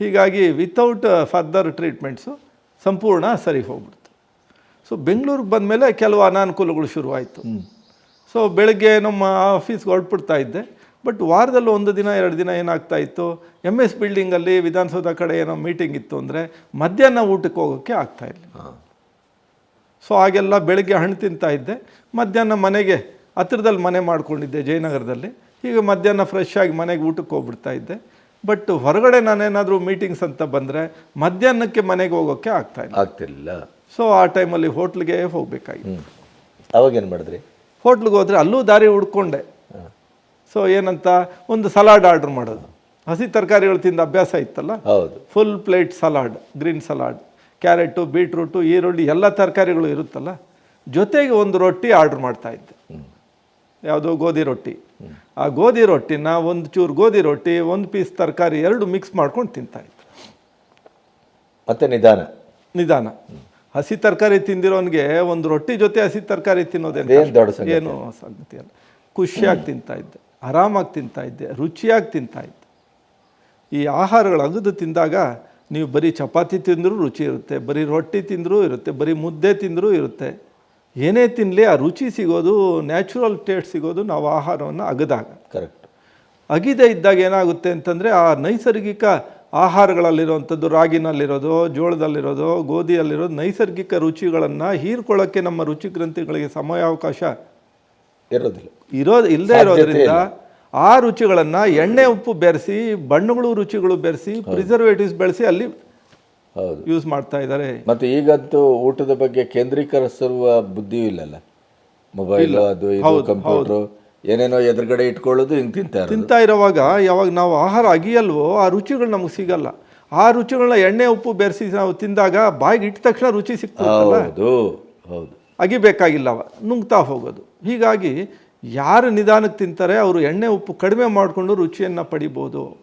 ಹೀಗಾಗಿ ವಿತೌಟ್ ಫರ್ದರ್ ಟ್ರೀಟ್ಮೆಂಟ್ಸು ಸಂಪೂರ್ಣ ಸರಿ ಹೋಗ್ಬಿಡ್ತು. ಸೊ ಬೆಂಗಳೂರಿಗೆ ಬಂದಮೇಲೆ ಕೆಲವು ಅನಾನುಕೂಲಗಳು ಶುರುವಾಯಿತು. ಸೊ ಬೆಳಗ್ಗೆ ನಮ್ಮ ಆಫೀಸ್ಗೆ ಹೊರಟ್ಬಿಡ್ತಾ ಇದ್ದೆ. ಬಟ್ ವಾರದಲ್ಲಿ ಒಂದು ದಿನ ಎರಡು ದಿನ ಏನಾಗ್ತಾ ಇತ್ತು? ಎಂ ಎಸ್ ಬಿಲ್ಡಿಂಗಲ್ಲಿ ವಿಧಾನಸೌಧ ಕಡೆ ಏನೋ ಮೀಟಿಂಗ್ ಇತ್ತು ಅಂದರೆ ಮಧ್ಯಾಹ್ನ ಊಟಕ್ಕೆ ಹೋಗೋಕ್ಕೆ ಆಗ್ತಾ ಇಲ್ಲ. ಸೊ ಆಗೆಲ್ಲ ಬೆಳಗ್ಗೆ ಹಣ್ಣು ತಿಂತಾ ಇದ್ದೆ. ಮಧ್ಯಾಹ್ನ ಮನೆಗೆ ಹತ್ತಿರದಲ್ಲಿ ಮನೆ ಮಾಡ್ಕೊಂಡಿದ್ದೆ ಜಯನಗರದಲ್ಲಿ. ಈಗ ಮಧ್ಯಾಹ್ನ ಫ್ರೆಶ್ ಆಗಿ ಮನೆಗೆ ಊಟಕ್ಕೆ ಹೋಗ್ಬಿಡ್ತಾ ಇದ್ದೆ. ಬಟ್ ಹೊರಗಡೆ ನಾನೇನಾದರೂ ಮೀಟಿಂಗ್ಸ್ ಅಂತ ಬಂದರೆ ಮಧ್ಯಾಹ್ನಕ್ಕೆ ಮನೆಗೆ ಹೋಗೋಕ್ಕೆ ಆಗ್ತಾ ಇಲ್ಲ ಆಗ್ತಿಲ್ಲ ಸೊ ಆ ಟೈಮಲ್ಲಿ ಹೋಟ್ಲಿಗೆ ಹೋಗಬೇಕಾಗಿತ್ತು. ಅವಾಗೇನು ಮಾಡಿದ್ರಿ? ಹೋಟ್ಲಿಗೆ ಹೋದರೆ ಅಲ್ಲೂ ದಾರಿ ಹುಡ್ಕೊಂಡೆ. ಸೊ ಏನಂತ? ಒಂದು ಸಲಾಡ್ ಆರ್ಡ್ರ್ ಮಾಡೋದು. ಹಸಿ ತರಕಾರಿಗಳು ತಿಂದ ಅಭ್ಯಾಸ ಇತ್ತಲ್ಲ? ಹೌದು. Full plate salad green salad carrot beetroot ಈರುಳ್ಳಿ ಎಲ್ಲ ತರಕಾರಿಗಳು ಇರುತ್ತಲ್ಲ? ಜೊತೆಗೆ ಒಂದು ರೊಟ್ಟಿ ಆರ್ಡ್ರ್ ಮಾಡ್ತಾ ಇದ್ದೆ. ಯಾವುದೋ ಗೋಧಿ ರೊಟ್ಟಿ. ಆ ಗೋಧಿ ರೊಟ್ಟಿನ ಒಂದು ಚೂರು ಗೋಧಿ ರೊಟ್ಟಿ ಒಂದು ಪೀಸ್ ತರಕಾರಿ ಎರಡು ಮಿಕ್ಸ್ ಮಾಡ್ಕೊಂಡು ತಿಂತಾ ಇದ್ದೆ. ಮತ್ತೆ ನಿಧಾನ? ನಿಧಾನ. ಹಸಿ ತರಕಾರಿ ತಿಂದಿರೋನ್ಗೆ ಒಂದು ರೊಟ್ಟಿ ಜೊತೆ ಹಸಿ ತರಕಾರಿ ತಿನ್ನೋದೇನು ಏನು ಸಂಗತಿ ಅಲ್ಲ. ಖುಷಿಯಾಗಿ ತಿಂತಾ ಇದ್ದೆ. ಆರಾಮಾಗಿ ತಿಂತಾಯಿದ್ದೆ ರುಚಿಯಾಗಿ ತಿಂತಾಯಿದ್ದೆ ಈ ಆಹಾರಗಳು ಅಗದು ತಿಂದಾಗ ನೀವು ಬರೀ ಚಪಾತಿ ತಿಂದರೂ ರುಚಿ ಇರುತ್ತೆ ಬರೀ ರೊಟ್ಟಿ ತಿಂದರೂ ಇರುತ್ತೆ ಬರೀ ಮುದ್ದೆ ತಿಂದರೂ ಇರುತ್ತೆ. ಏನೇ ತಿನ್ನಲಿ ಆ ರುಚಿ ಸಿಗೋದು ನ್ಯಾಚುರಲ್ ಟೇಸ್ಟ್ ಸಿಗೋದು ನಾವು ಆಹಾರವನ್ನು ಅಗದಾಗ. ಕರೆಕ್ಟ್. ಅಗಿದೇ ಇದ್ದಾಗ ಏನಾಗುತ್ತೆ ಅಂತಂದರೆ ಆ ನೈಸರ್ಗಿಕ ಆಹಾರಗಳಲ್ಲಿರುವಂಥದ್ದು ರಾಗಿನಲ್ಲಿರೋದು ಜೋಳದಲ್ಲಿರೋದು ಗೋಧಿಯಲ್ಲಿರೋದು ನೈಸರ್ಗಿಕ ರುಚಿಗಳನ್ನು ಹೀರ್ಕೊಳ್ಳೋಕ್ಕೆ ನಮ್ಮ ರುಚಿ ಗ್ರಂಥಿಗಳಿಗೆ ಸಮಯಾವಕಾಶ ಇರೋದಿಲ್ಲ. ಇರೋ ಇಲ್ಲದೆ ಇರೋದ್ರಿಂದ ಆ ರುಚಿಗಳನ್ನು ಎಣ್ಣೆ ಉಪ್ಪು ಬೆರೆಸಿ ಬಣ್ಣಗಳು ರುಚಿಗಳು ಬೆರೆಸಿ ಪ್ರಿಸರ್ವೇಟಿವ್ಸ್ ಬೆಳೆಸಿ ಅಲ್ಲಿ ಹೌದು. ಯೂಸ್ ಮಾಡ್ತಾ ಇದ್ದಾರೆ ಮತ್ತು ಈಗಂತೂ ಊಟದ ಬಗ್ಗೆ ಕೇಂದ್ರೀಕರಿಸಿರುವ ಬುದ್ಧಿಯೂ ಇಲ್ಲಲ್ಲ. ಮೊಬೈಲ್ ಅದು ಕಂಪ್ಯೂಟರ್ ಏನೇನೋ ಎದುರುಗಡೆ ಇಟ್ಕೊಳ್ಳೋದು ಹಿಂಗೆ ತಿಂತಾ ಇರೋದು. ತಿಂತಾ ಇರೋವಾಗ ಯಾವಾಗ ನಾವು ಆಹಾರ ಅಗಿಯಲ್ವೋ ಆ ರುಚಿಗಳು ನಮಗೆ ಸಿಗಲ್ಲ. ಆ ರುಚಿಗಳನ್ನ ಎಣ್ಣೆ ಉಪ್ಪು ಬೆರೆಸಿ ನಾವು ತಿಂದಾಗ ಬಾಯಿಗೆ ಇಟ್ಟ ತಕ್ಷಣ ರುಚಿ ಸಿಗ್ತದೆ ಹೌದು ಹೌದು. ಅಗಿಬೇಕಾಗಿಲ್ಲ ನುಂಗ್ತಾ ಹೋಗೋದು. ಹೀಗಾಗಿ ಯಾರು ನಿಧಾನಕ್ಕೆ ತಿಂತಾರೆ ಅವರು ಎಣ್ಣೆ ಉಪ್ಪು ಕಡಿಮೆ ಮಾಡಿಕೊಂಡು ರುಚಿಯನ್ನು ಪಡಿಬೋದು.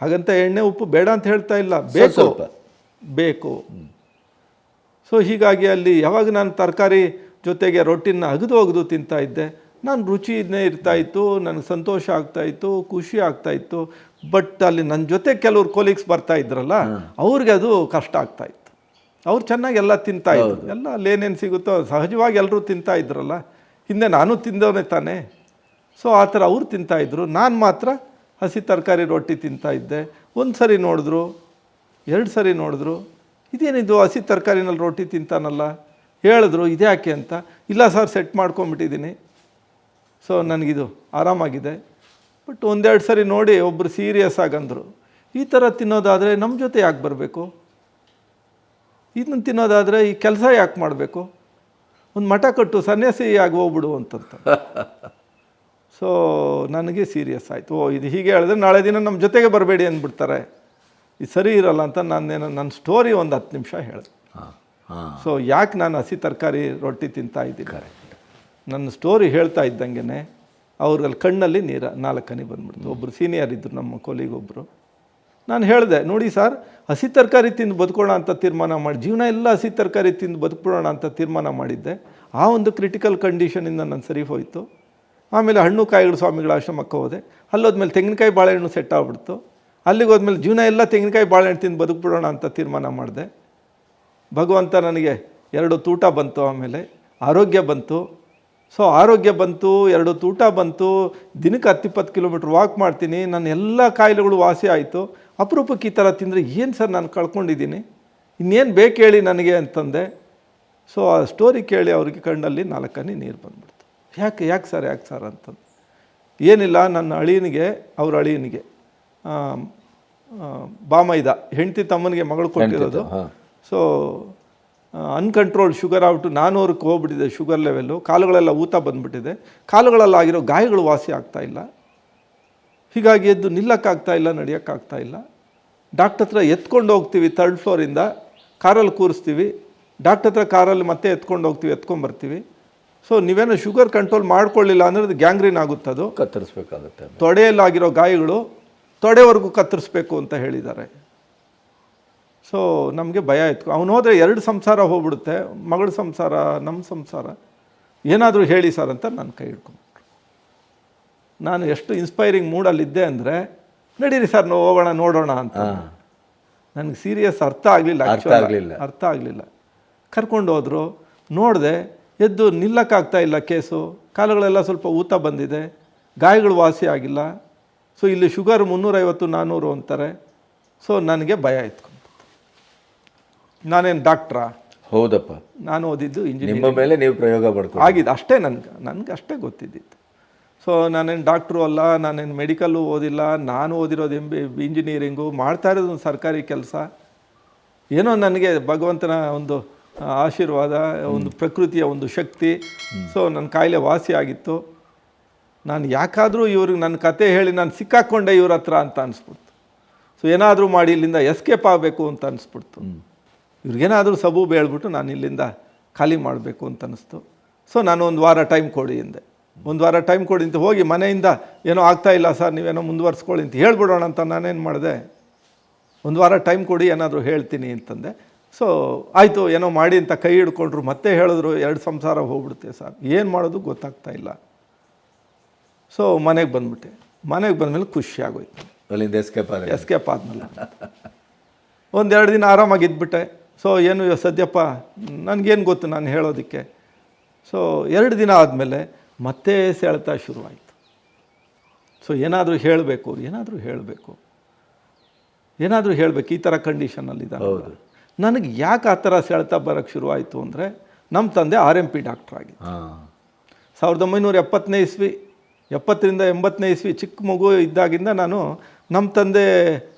ಹಾಗಂತ ಎಣ್ಣೆ ಉಪ್ಪು ಬೇಡ ಅಂತ ಹೇಳ್ತಾ ಇಲ್ಲ. ಬೇಕು. ಬೇಕು. ಸೊ ಹೀಗಾಗಿ ಅಲ್ಲಿ ಯಾವಾಗ ನಾನು ತರಕಾರಿ ಜೊತೆಗೆ ರೊಟ್ಟಿನ ಅಗದು ಅಗದು ತಿಂತಾ ಇದ್ದೆ. ನಾನು ರುಚಿನೇ ಇರ್ತಾ ಇತ್ತು ನನಗೆ ಸಂತೋಷ ಆಗ್ತಾ ಇತ್ತು ಖುಷಿ ಆಗ್ತಾ ಇತ್ತು. ಬಟ್ ಅಲ್ಲಿ ನನ್ನ ಜೊತೆ ಕೆಲವ್ರು ಕೊಲೀಗ್ಸ್ ಬರ್ತಾ ಇದ್ರಲ್ಲ ಅವ್ರಿಗೆ ಅದು ಕಷ್ಟ ಆಗ್ತಾ ಇತ್ತು. ಅವ್ರು ಚೆನ್ನಾಗಿ ಎಲ್ಲ ತಿಂತಾ ಇದ್ರು. ಎಲ್ಲ ಅಲ್ಲಿ ಏನೇನು ಸಿಗುತ್ತೋ ಸಹಜವಾಗಿ ಎಲ್ಲರೂ ತಿಂತಾ ಇದ್ರಲ್ಲ ಹಿಂದೆ ನಾನು ತಿಂದವನೇ ತಾನೆ. ಸೊ ಆ ಥರ ಅವ್ರು ತಿಂತಾಯಿದ್ರು ನಾನು ಮಾತ್ರ ಹಸಿ ತರಕಾರಿ ರೊಟ್ಟಿ ತಿಂತಾಯಿದ್ದೆ ಒಂದು ಸರಿ ನೋಡಿದ್ರು, ಎರಡು ಸರಿ ನೋಡಿದ್ರು, ಇದೇನಿದು ಹಸಿ ತರಕಾರಿನಲ್ಲಿ ರೊಟ್ಟಿ ತಿಂತಾನಲ್ಲ? ಹೇಳಿದ್ರು ಇದ್ಯಾಕೆ ಅಂತ? ಇಲ್ಲ ಸರ್ ಸೆಟ್ ಮಾಡ್ಕೊಂಬಿಟ್ಟಿದ್ದೀನಿ ಸೊ ನನಗಿದು ಆರಾಮಾಗಿದೆ. ಬಟ್ ಒಂದೆರಡು ಸರಿ ನೋಡಿ ಒಬ್ಬರು ಸೀರಿಯಸ್ ಆಗಂದರು. ಈ ಥರ ತಿನ್ನೋದಾದರೆ ನಮ್ಮ ಜೊತೆ ಯಾಕೆ ಬರಬೇಕು? ಇದನ್ನು ತಿನ್ನೋದಾದರೆ ಈ ಕೆಲಸ ಯಾಕೆ ಮಾಡಬೇಕು? ಒಂದು ಮಠ ಕಟ್ಟು ಸನ್ಯಾಸಿ ಆಗಿ ಹೋಗ್ಬಿಡು ಅಂತಂತ. ಸೊ ನನಗೆ ಸೀರಿಯಸ್ ಆಯಿತು. ಓ ಇದು ಹೀಗೆ ಹೇಳಿದ್ರೆ ನಾಳೆ ದಿನ ನಮ್ಮ ಜೊತೆಗೆ ಬರಬೇಡಿ ಅಂದ್ಬಿಡ್ತಾರೆ. ಇದು ಸರಿ ಇರಲ್ಲ ಅಂತ ನಾನೇನು ನನ್ನ ಸ್ಟೋರಿ ಒಂದು ಹತ್ತು ನಿಮಿಷ ಹೇಳಿದೆ ಹಾಂ ಹಾಂ. ಸೊ ಯಾಕೆ ನಾನು ಹಸಿ ತರಕಾರಿ ರೊಟ್ಟಿ ತಿಂತಾ ಇದ್ದೀನಿ? ನನ್ನ ಸ್ಟೋರಿ ಹೇಳ್ತಾ ಇದ್ದಂಗೆ ಅವ್ರಲ್ಲಿ ಕಣ್ಣಲ್ಲಿ ನೀರ ನಾಲ್ಕನೇ ಬಂದ್ಬಿಡ್ತು. ಒಬ್ಬರು ಸೀನಿಯರ್ ಇದ್ದರು ನಮ್ಮ ಕೊಲೀಗೊಬ್ಬರು ನಾನು ಹೇಳಿದೆ, ನೋಡಿ ಸರ್, ಹಸಿ ತರಕಾರಿ ತಿಂದು ಬದುಕೋಣ ಅಂತ ತೀರ್ಮಾನ ಮಾಡಿ, ಜೀವನ ಎಲ್ಲ ಹಸಿ ತರಕಾರಿ ತಿಂದು ಬದುಕ್ಬಿಡೋಣ ಅಂತ ತೀರ್ಮಾನ ಮಾಡಿದ್ದೆ. ಆ ಒಂದು ಕ್ರಿಟಿಕಲ್ ಕಂಡೀಷನಿಂದ ನಾನು ಸರಿ ಹೋಯಿತು. ಆಮೇಲೆ ಹಣ್ಣು ಕಾಯಿಗಳು ಸ್ವಾಮಿಗಳ ಆಶ್ರಮಕ್ಕೆ ಹೋದೆ. ಅಲ್ಲೋದ್ಮೇಲೆ ತೆಂಗಿನಕಾಯಿ ಬಾಳೆಹಣ್ಣು ಸೆಟ್ ಆಗ್ಬಿಡ್ತು. ಅಲ್ಲಿಗೆ ಹೋದ್ಮೇಲೆ ಜೀವನ ಎಲ್ಲ ತೆಂಗಿನಕಾಯಿ ಬಾಳೆಹಣ್ಣು ತಿಂದು ಬದುಕ್ಬಿಡೋಣ ಅಂತ ತೀರ್ಮಾನ ಮಾಡಿದೆ. ಭಗವಂತ ನನಗೆ ಎರಡು ತೂಟ ಬಂತು ಆಮೇಲೆ, ಆರೋಗ್ಯ ಬಂತು. ಸೊ ಆರೋಗ್ಯ ಬಂತು, ಎರಡು ತೂಟ ಬಂತು. ದಿನಕ್ಕೆ ಹತ್ತಿಪ್ಪತ್ತು ಕಿಲೋಮೀಟ್ರ್ ವಾಕ್ ಮಾಡ್ತೀನಿ. ನನ್ನ ಎಲ್ಲ ಕಾಯಿಲೆಗಳು ವಾಸಿ ಆಯಿತು. ಅಪರೂಪಕ್ಕೆ ಈ ಥರ ತಿಂದರೆ ಏನು ಸರ್ ನಾನು ಕಳ್ಕೊಂಡಿದ್ದೀನಿ? ಇನ್ನೇನು ಬೇಕು ಹೇಳಿ ನನಗೆ ಅಂತಂದೆ. ಸೊ ಆ ಸ್ಟೋರಿ ಕೇಳಿ ಅವ್ರಿಗೆ ಕಣ್ಣಲ್ಲಿ ನಾಲ್ಕನೇ ನೀರು ಬಂದ್ಬಿಡ್ತು. ಯಾಕೆ ಯಾಕೆ ಸರ್ ಯಾಕೆ ಸರ್ ಅಂತಂದು. ಏನಿಲ್ಲ ನನ್ನ ಅಳಿಯನಿಗೆ ಅವ್ರ ಅಳಿಯನಿಗೆ ಬಾಮೈದ ಹೆಂಡತಿ ತಮ್ಮನಿಗೆ ಮಗಳು ಕೊಟ್ಟಿರೋದು. ಸೊ ಅನ್ಕಂಟ್ರೋಲ್ಡ್ ಶುಗರ್ ಆಗ್ಬಿಟ್ಟು ನಾನ್ನೂರಕ್ಕೆ ಹೋಗ್ಬಿಟ್ಟಿದೆ ಶುಗರ್ ಲೆವೆಲ್ಲು ಕಾಲುಗಳೆಲ್ಲ ಊತ ಬಂದ್ಬಿಟ್ಟಿದೆ. ಕಾಲುಗಳಲ್ಲಾಗಿರೋ ಗಾಯಗಳು ವಾಸಿ ಆಗ್ತಾ ಇಲ್ಲ. ಹೀಗಾಗಿ ಎದ್ದು ನಿಲ್ಲಕ್ಕಾಗ್ತಾ ಇಲ್ಲ ನಡೆಯೋಕ್ಕಾಗ್ತಾ ಇಲ್ಲ. ಡಾಕ್ಟರ್ ಹತ್ರ ಎತ್ಕೊಂಡು ಹೋಗ್ತೀವಿ ತರ್ಡ್ ಫ್ಲೋರಿಂದ ಕಾರಲ್ಲಿ ಕೂರಿಸ್ತೀವಿ. ಡಾಕ್ಟರ್ ಹತ್ರ ಕಾರಲ್ಲಿ ಮತ್ತೆ ಎತ್ಕೊಂಡು ಹೋಗ್ತೀವಿ ಎತ್ಕೊಂಬರ್ತೀವಿ ಸೊ ನೀವೇನೋ ಶುಗರ್ ಕಂಟ್ರೋಲ್ ಮಾಡ್ಕೊಳ್ಳಿಲ್ಲ ಅಂದರೆ ಅದು ಗ್ಯಾಂಗ್ರೀನ್ ಆಗುತ್ತದು ಕತ್ತರಿಸ್ಬೇಕಾಗುತ್ತೆ ತೊಡೆಯಲ್ಲಾಗಿರೋ ಗಾಯಗಳು ತೊಡೆವರೆಗೂ ಕತ್ತರಿಸ್ಬೇಕು ಅಂತ ಹೇಳಿದ್ದಾರೆ. ಸೊ ನಮಗೆ ಭಯ ಇತ್ತು. ಅವನು ಹೋದರೆ ಎರಡು ಸಂಸಾರ ಹೋಗ್ಬಿಡುತ್ತೆ ಮಗಳ ಸಂಸಾರ ನಮ್ಮ ಸಂಸಾರ. ಏನಾದರೂ ಹೇಳಿ ಸರ್ ಅಂತ ನಾನು ಕೈ ಹಿಡ್ಕೊಂಡ್ರು ನಾನು ಎಷ್ಟು ಇನ್ಸ್ಪೈರಿಂಗ್ ಮೂಡಲ್ಲಿದ್ದೆ ಅಂದರೆ ನಡೀರಿ ಸರ್ ನಾವು ಹೋಗೋಣ ನೋಡೋಣ ಅಂತ. ನನಗೆ ಸೀರಿಯಸ್ ಅರ್ಥ ಆಗಲಿಲ್ಲ ಅರ್ಥ ಆಗ್ಲಿಲ್ಲ. ಅರ್ಥ ಆಗಲಿಲ್ಲ. ಕರ್ಕೊಂಡು ಹೋದರು ನೋಡಿದೆ ಎದ್ದು ನಿಲ್ಲಕ್ಕಾಗ್ತಾ ಇಲ್ಲ ಕೇಸು. ಕಾಲುಗಳೆಲ್ಲ ಸ್ವಲ್ಪ ಊತ ಬಂದಿದೆ. ಗಾಯಗಳು ವಾಸಿ ಆಗಿಲ್ಲ. ಸೊ ಇಲ್ಲಿ ಶುಗರ್ ಮುನ್ನೂರೈವತ್ತು ನಾನ್ನೂರು ಅಂತಾರೆ. ಸೊ ನನಗೆ ಭಯ ಇತ್ತು. ನಾನೇನು ಡಾಕ್ಟ್ರಾ ಹೌದಪ್ಪ. ನಾನು ಓದಿದ್ದು ಇಂಜಿನಿಯರ್ ನಿಮ್ಮ ಮೇಲೆ ನೀವು ಪ್ರಯೋಗ ಮಾಡ್ಕೊ ಆಗಿದೆ. ಅಷ್ಟೇ ನನಗೆ. ನನಗೆ ಅಷ್ಟೇ ಗೊತ್ತಿದ್ದಿತ್ತು ಸೊ ನಾನೇನು ಡಾಕ್ಟ್ರು ಅಲ್ಲ ನಾನೇನು ಮೆಡಿಕಲ್ಲು ಓದಿಲ್ಲ ನಾನು ಓದಿರೋದು ಎಂ ಬಿ ಇಂಜಿನಿಯರಿಂಗು ಮಾಡ್ತಾ ಇರೋದು ಒಂದು ಸರ್ಕಾರಿ ಕೆಲಸ. ಏನೋ ನನಗೆ ಭಗವಂತನ ಒಂದು ಆಶೀರ್ವಾದ ಒಂದು ಪ್ರಕೃತಿಯ ಒಂದು ಶಕ್ತಿ. ಸೊ ನನ್ನ ಕಾಯಿಲೆ ವಾಸಿ ಆಗಿತ್ತು. ನಾನು ಯಾಕಾದರೂ ಇವ್ರಿಗೆ ನನ್ನ ಕತೆ ಹೇಳಿ ನಾನು ಸಿಕ್ಕಾಕ್ಕೊಂಡೆ ಇವ್ರ ಹತ್ರ ಅಂತ ಅನಿಸ್ಬಿಡ್ತು. ಸೊ ಏನಾದರೂ ಮಾಡಿ ಇಲ್ಲಿಂದ ಎಸ್ಕೇಪ್ ಆಗಬೇಕು ಅಂತ ಅನಿಸ್ಬಿಡ್ತು. ಇವ್ರಿಗೇನಾದರೂ ಸಬೂಬು ಹೇಳ್ಬಿಟ್ಟು ನಾನು ಇಲ್ಲಿಂದ ಖಾಲಿ ಮಾಡಬೇಕು ಅಂತ ಅನಿಸ್ತು. ಸೊ ನಾನು ಒಂದು ವಾರ ಟೈಮ್ ಕೊಡಿ ಎಂದೆ. ಒಂದು ವಾರ ಟೈಮ್ ಕೊಡಿ ಅಂತ ಹೋಗಿ ಮನೆಯಿಂದ ಏನೋ ಆಗ್ತಾ ಇಲ್ಲ ಸರ್ ನೀವೇನೋ ಮುಂದುವರ್ಸ್ಕೊಳ್ಳಿ ಅಂತ ಹೇಳ್ಬಿಡೋಣ ಅಂತ ನಾನೇನು ಮಾಡಿದೆ? ಒಂದು ವಾರ ಟೈಮ್ ಕೊಡಿ ಏನಾದರೂ ಹೇಳ್ತೀನಿ ಅಂತಂದೆ. ಸೊ ಆಯಿತು ಏನೋ ಮಾಡಿ ಅಂತ ಕೈ ಹಿಡ್ಕೊಂಡ್ರು ಮತ್ತೆ ಹೇಳಿದ್ರು ಎರಡು ಸಂಸಾರ ಹೋಗ್ಬಿಡುತ್ತೆ ಸರ್. ಏನು ಮಾಡೋದು ಗೊತ್ತಾಗ್ತಾ ಇಲ್ಲ. ಸೊ ಮನೆಗೆ ಬಂದ್ಬಿಟ್ಟೆ. ಮನೆಗೆ ಬಂದಮೇಲೆ ಖುಷಿ ಆಗೋಯ್ತು. ಅಲ್ಲಿಂದ ಎಸ್ಕೇಪ್ ಆದರೆ? ಎಸ್ಕೇಪ್ ಆದಮೇಲೆ. ಒಂದೆರಡು ದಿನ ಆರಾಮಾಗಿ ಇದ್ಬಿಟ್ಟೆ. ಸೊ ಏನು ಸದ್ಯಪ್ಪ ನನಗೇನು ಗೊತ್ತು ನಾನು ಹೇಳೋದಕ್ಕೆ. ಸೊ ಎರಡು ದಿನ ಆದಮೇಲೆ ಮತ್ತೆ ಸೆಳೆತ ಶುರುವಾಯಿತು. ಸೊ ಏನಾದರೂ ಹೇಳಬೇಕು ಏನಾದರೂ ಹೇಳಬೇಕು. ಏನಾದರೂ ಹೇಳಬೇಕು ಈ ಥರ ಕಂಡೀಷನಲ್ಲಿದ್ದಾನೆ. ನನಗೆ ಯಾಕೆ ಆ ಥರ ಸೆಳೆತ ಬರೋಕ್ಕೆ ಶುರುವಾಯಿತು ಅಂದರೆ ನಮ್ಮ ತಂದೆ ಆರ್ ಎಂ ಪಿ ಡಾಕ್ಟ್ರ್ ಆಗಿತ್ತು ಸಾವಿರದ ಒಂಬೈನೂರ ಎಪ್ಪತ್ತನೇ ಇಸ್ವಿ ಎಪ್ಪತ್ತರಿಂದ ಎಂಬತ್ತನೇ ಇಸ್ವಿ ಚಿಕ್ಕ ಮಗು ಇದ್ದಾಗಿಂದ ನಾನು ನಮ್ಮ ತಂದೆ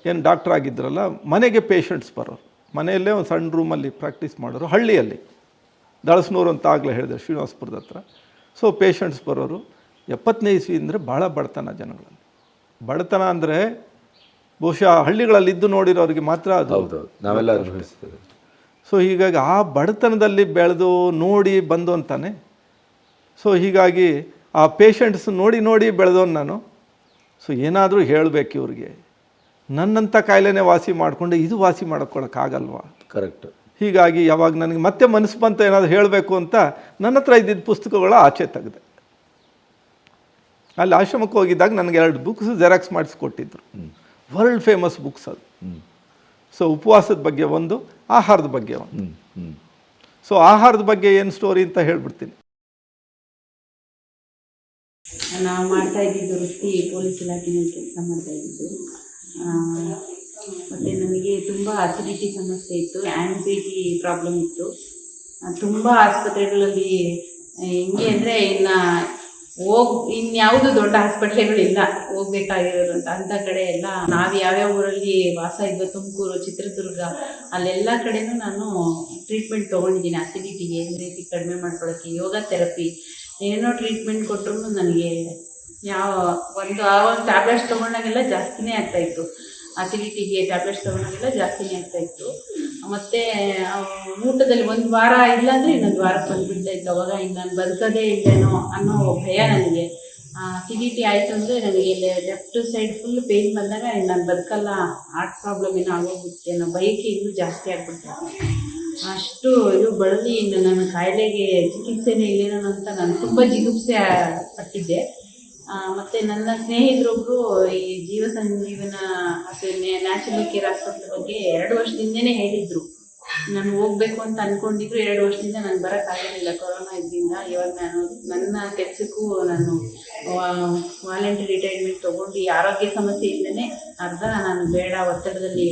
ಏನು ಡಾಕ್ಟ್ರ್ ಆಗಿದ್ರಲ್ಲ ಮನೆಗೆ ಪೇಷಂಟ್ಸ್ ಬರೋರು. ಮನೆಯಲ್ಲೇ ಒಂದು ಸಣ್ಣ ರೂಮಲ್ಲಿ ಪ್ರಾಕ್ಟೀಸ್ ಮಾಡೋರು ಹಳ್ಳಿಯಲ್ಲಿ. ದಳಸ್ನೂರು ಅಂತ ಆಗಲೇ ಹೇಳಿದೆ ಶ್ರೀನಿವಾಸ್ಪುರದ ಹತ್ರ. ಸೊ ಪೇಷಂಟ್ಸ್ ಬರೋರು ಎಪ್ಪತ್ತನೇ ಇಸ್ವಿ ಅಂದರೆ ಭಾಳ ಬಡತನ ಜನಗಳಲ್ಲಿ. ಬಡತನ ಅಂದರೆ ಬಹುಶಃ ಹಳ್ಳಿಗಳಲ್ಲಿ ಇದ್ದು ನೋಡಿರೋರಿಗೆ ಮಾತ್ರ ಅದು ನಾವೆಲ್ಲ ಸೊ ಹೀಗಾಗಿ ಆ ಬಡತನದಲ್ಲಿ ಬೆಳೆದು ನೋಡಿ ಬಂದು ಅಂತಾನೆ. ಸೊ ಹೀಗಾಗಿ ಆ ಪೇಷಂಟ್ಸ್ ನೋಡಿ ನೋಡಿ ಬೆಳೆದವನು ನಾನು. ಸೊ ಏನಾದರೂ ಹೇಳಬೇಕು ಇವ್ರಿಗೆ. ನನ್ನಂಥ ಕಾಯಿಲೆನೇ ವಾಸಿ ಮಾಡಿಕೊಂಡು ಇದು ವಾಸಿ ಮಾಡ್ಕೊಳಕ್ಕಾಗಲ್ವಾ ಕರೆಕ್ಟ್ ಹೀಗಾಗಿ ಯಾವಾಗ ನನಗೆ ಮತ್ತೆ ಮನಸ್ಸು ಬಂತ ಏನಾದರೂ ಹೇಳಬೇಕು ಅಂತ ನನ್ನ ಹತ್ರ ಇದ್ದಿದ್ದ ಪುಸ್ತಕಗಳ ಆಚೆ ತೆಗೆದೆ. ಅಲ್ಲಿ ಆಶ್ರಮಕ್ಕೆ ಹೋಗಿದ್ದಾಗ ನನಗೆ ಎರಡು ಬುಕ್ಸ್ ಜೆರಾಕ್ಸ್ ಮಾಡಿಸ್ಕೊಟ್ಟಿದ್ರು. ವರ್ಲ್ಡ್ ಫೇಮಸ್ ಬುಕ್ಸ್ ಅದು. ಸೊ ಉಪವಾಸದ ಬಗ್ಗೆ ಒಂದು ಆಹಾರದ ಬಗ್ಗೆ ಒಂದು. ಹ್ಞೂ ಹ್ಞೂ ಸೊ ಆಹಾರದ ಬಗ್ಗೆ ಏನು ಸ್ಟೋರಿ ಅಂತ ಹೇಳ್ಬಿಡ್ತೀನಿ. ನಾವು ಮಾಡ್ತಾ ಇದ್ದಿದ್ದು ವೃತ್ತಿ ಪೊಲೀಸ್ ಇಲಾಖೆಯಲ್ಲಿ ಕೆಲಸ ಮಾಡ್ತಾ ಇದ್ದಿದ್ದು. ಆ, ಮತ್ತೆ ನನಗೆ ತುಂಬ ಅಸಿಡಿಟಿ ಸಮಸ್ಯೆ ಇತ್ತು ಆ್ಯನ್ಸೈಟಿ ಪ್ರಾಬ್ಲಮ್ ಇತ್ತು. ತುಂಬ ಆಸ್ಪತ್ರೆಗಳಲ್ಲಿ ಹೆಂಗೆ ಅಂದರೆ ಇನ್ನು ಹೋಗ್ ಇನ್ಯಾವುದು ದೊಡ್ಡ ಹಾಸ್ಪಿಟ್ಲ್ಗಳಿಲ್ಲ ಹೋಗ್ಬೇಕಾಗಿರೋದು ಅಂತ ಅಂಥ ಕಡೆ ಎಲ್ಲ ನಾವು ಯಾವ್ಯಾವ ಊರಲ್ಲಿ ವಾಸ ಇದ್ವೋ, ತುಮಕೂರು, ಚಿತ್ರದುರ್ಗ, ಅಲ್ಲೆಲ್ಲ ಕಡೆನೂ ನಾನು ಟ್ರೀಟ್ಮೆಂಟ್ ತೊಗೊಂಡಿದ್ದೀನಿ. ಅಸಿಡಿಟಿಗೆ ರೀತಿ ಕಡಿಮೆ ಮಾಡ್ಕೊಳ್ಳೋಕ್ಕೆ ಯೋಗ ಥೆರಪಿ ಏನೋ ಟ್ರೀಟ್ಮೆಂಟ್ ಕೊಟ್ಟರು ನನಗೆ ಯಾವ, ಒಂದು, ಆ, ಒಂದು ಟ್ಯಾಬ್ಲೆಟ್ಸ್ ತೊಗೊಂಡಾಗೆಲ್ಲ ಜಾಸ್ತಿನೇ ಆಗ್ತಾಯಿತ್ತು ಅಸಿಡಿಟಿಗೆ ಟ್ಯಾಬ್ಲೆಟ್ಸ್ ತಗೊಳೋದೆಲ್ಲ ಜಾಸ್ತಿನೇ ಆಗ್ತಾಯಿತ್ತು ಮತ್ತೆ ಊಟದಲ್ಲಿ ಒಂದು ವಾರ ಇಲ್ಲ ಅಂದ್ರೆ ಇನ್ನೊಂದು ವಾರ ಬಂದುಬಿಡ್ತಾ ಇತ್ತು. ಅವಾಗ ಇನ್ನು ನಾನು ಬದುಕೋದೇ ಇಲ್ಲೇನೋ ಅನ್ನೋ ಭಯ ನನಗೆ. ಅಸಿಡಿಟಿ ಆಯ್ತು ಅಂದರೆ ನನಗೆ ಇಲ್ಲಿ ಲೆಫ್ಟ್ ಸೈಡ್ ಫುಲ್ ಪೇನ್ ಬಂದಾಗ ನಾನು ಬದುಕಲ್ಲ ಹಾರ್ಟ್ ಪ್ರಾಬ್ಲಮ್ ಏನೋ ಆಗೋಗುತ್ತೆ ಅನ್ನೋ ಬಯಕೆ ಇನ್ನೂ ಜಾಸ್ತಿ ಆಗ್ಬಿಡ್ತು. ಅಷ್ಟು ಇದು ಬಳಲಿ ಇನ್ನು ನನ್ನ ಕಾಯಿಲೆಗೆ ಚಿಕಿತ್ಸೆನೇ ಇಲ್ಲೇನೋ ಅಂತ ನಾನು ತುಂಬ ಜಿಗುಪ್ಸೆ ಪಟ್ಟಿದ್ದೆ. ಮತ್ತೆ ನನ್ನ ಸ್ನೇಹಿತರೊಬ್ರು ಈ ಜೀವ ಸಂಜೀವನ ನ್ಯಾಚುರಲ್ ಕೇರ್ ಆಸ್ಪತ್ರೆ ಬಗ್ಗೆ ಎರಡು ವರ್ಷದಿಂದನೇ ಹೇಳಿದ್ರು. ನಾನು ಹೋಗ್ಬೇಕು ಅಂತ ಅನ್ಕೊಂಡಿದ್ರು, ಎರಡು ವರ್ಷದಿಂದ ನಾನು ಬರೋಕ್ಕಾಗಲಿಲ್ಲ ಕೊರೋನಾ ಇದರಿಂದ ಇವಾಗ ನಾನು ನನ್ನ ಕೆಲಸಕ್ಕೂ ನಾನು ವಾಲಂಟರಿ ರಿಟೈರ್ಮೆಂಟ್ ತಗೊಂಡು ಆರೋಗ್ಯ ಸಮಸ್ಯೆ ಇಂದನೆ ಅರ್ಧ ನಾನು ಬೇಡ ಒತ್ತಡದಲ್ಲಿ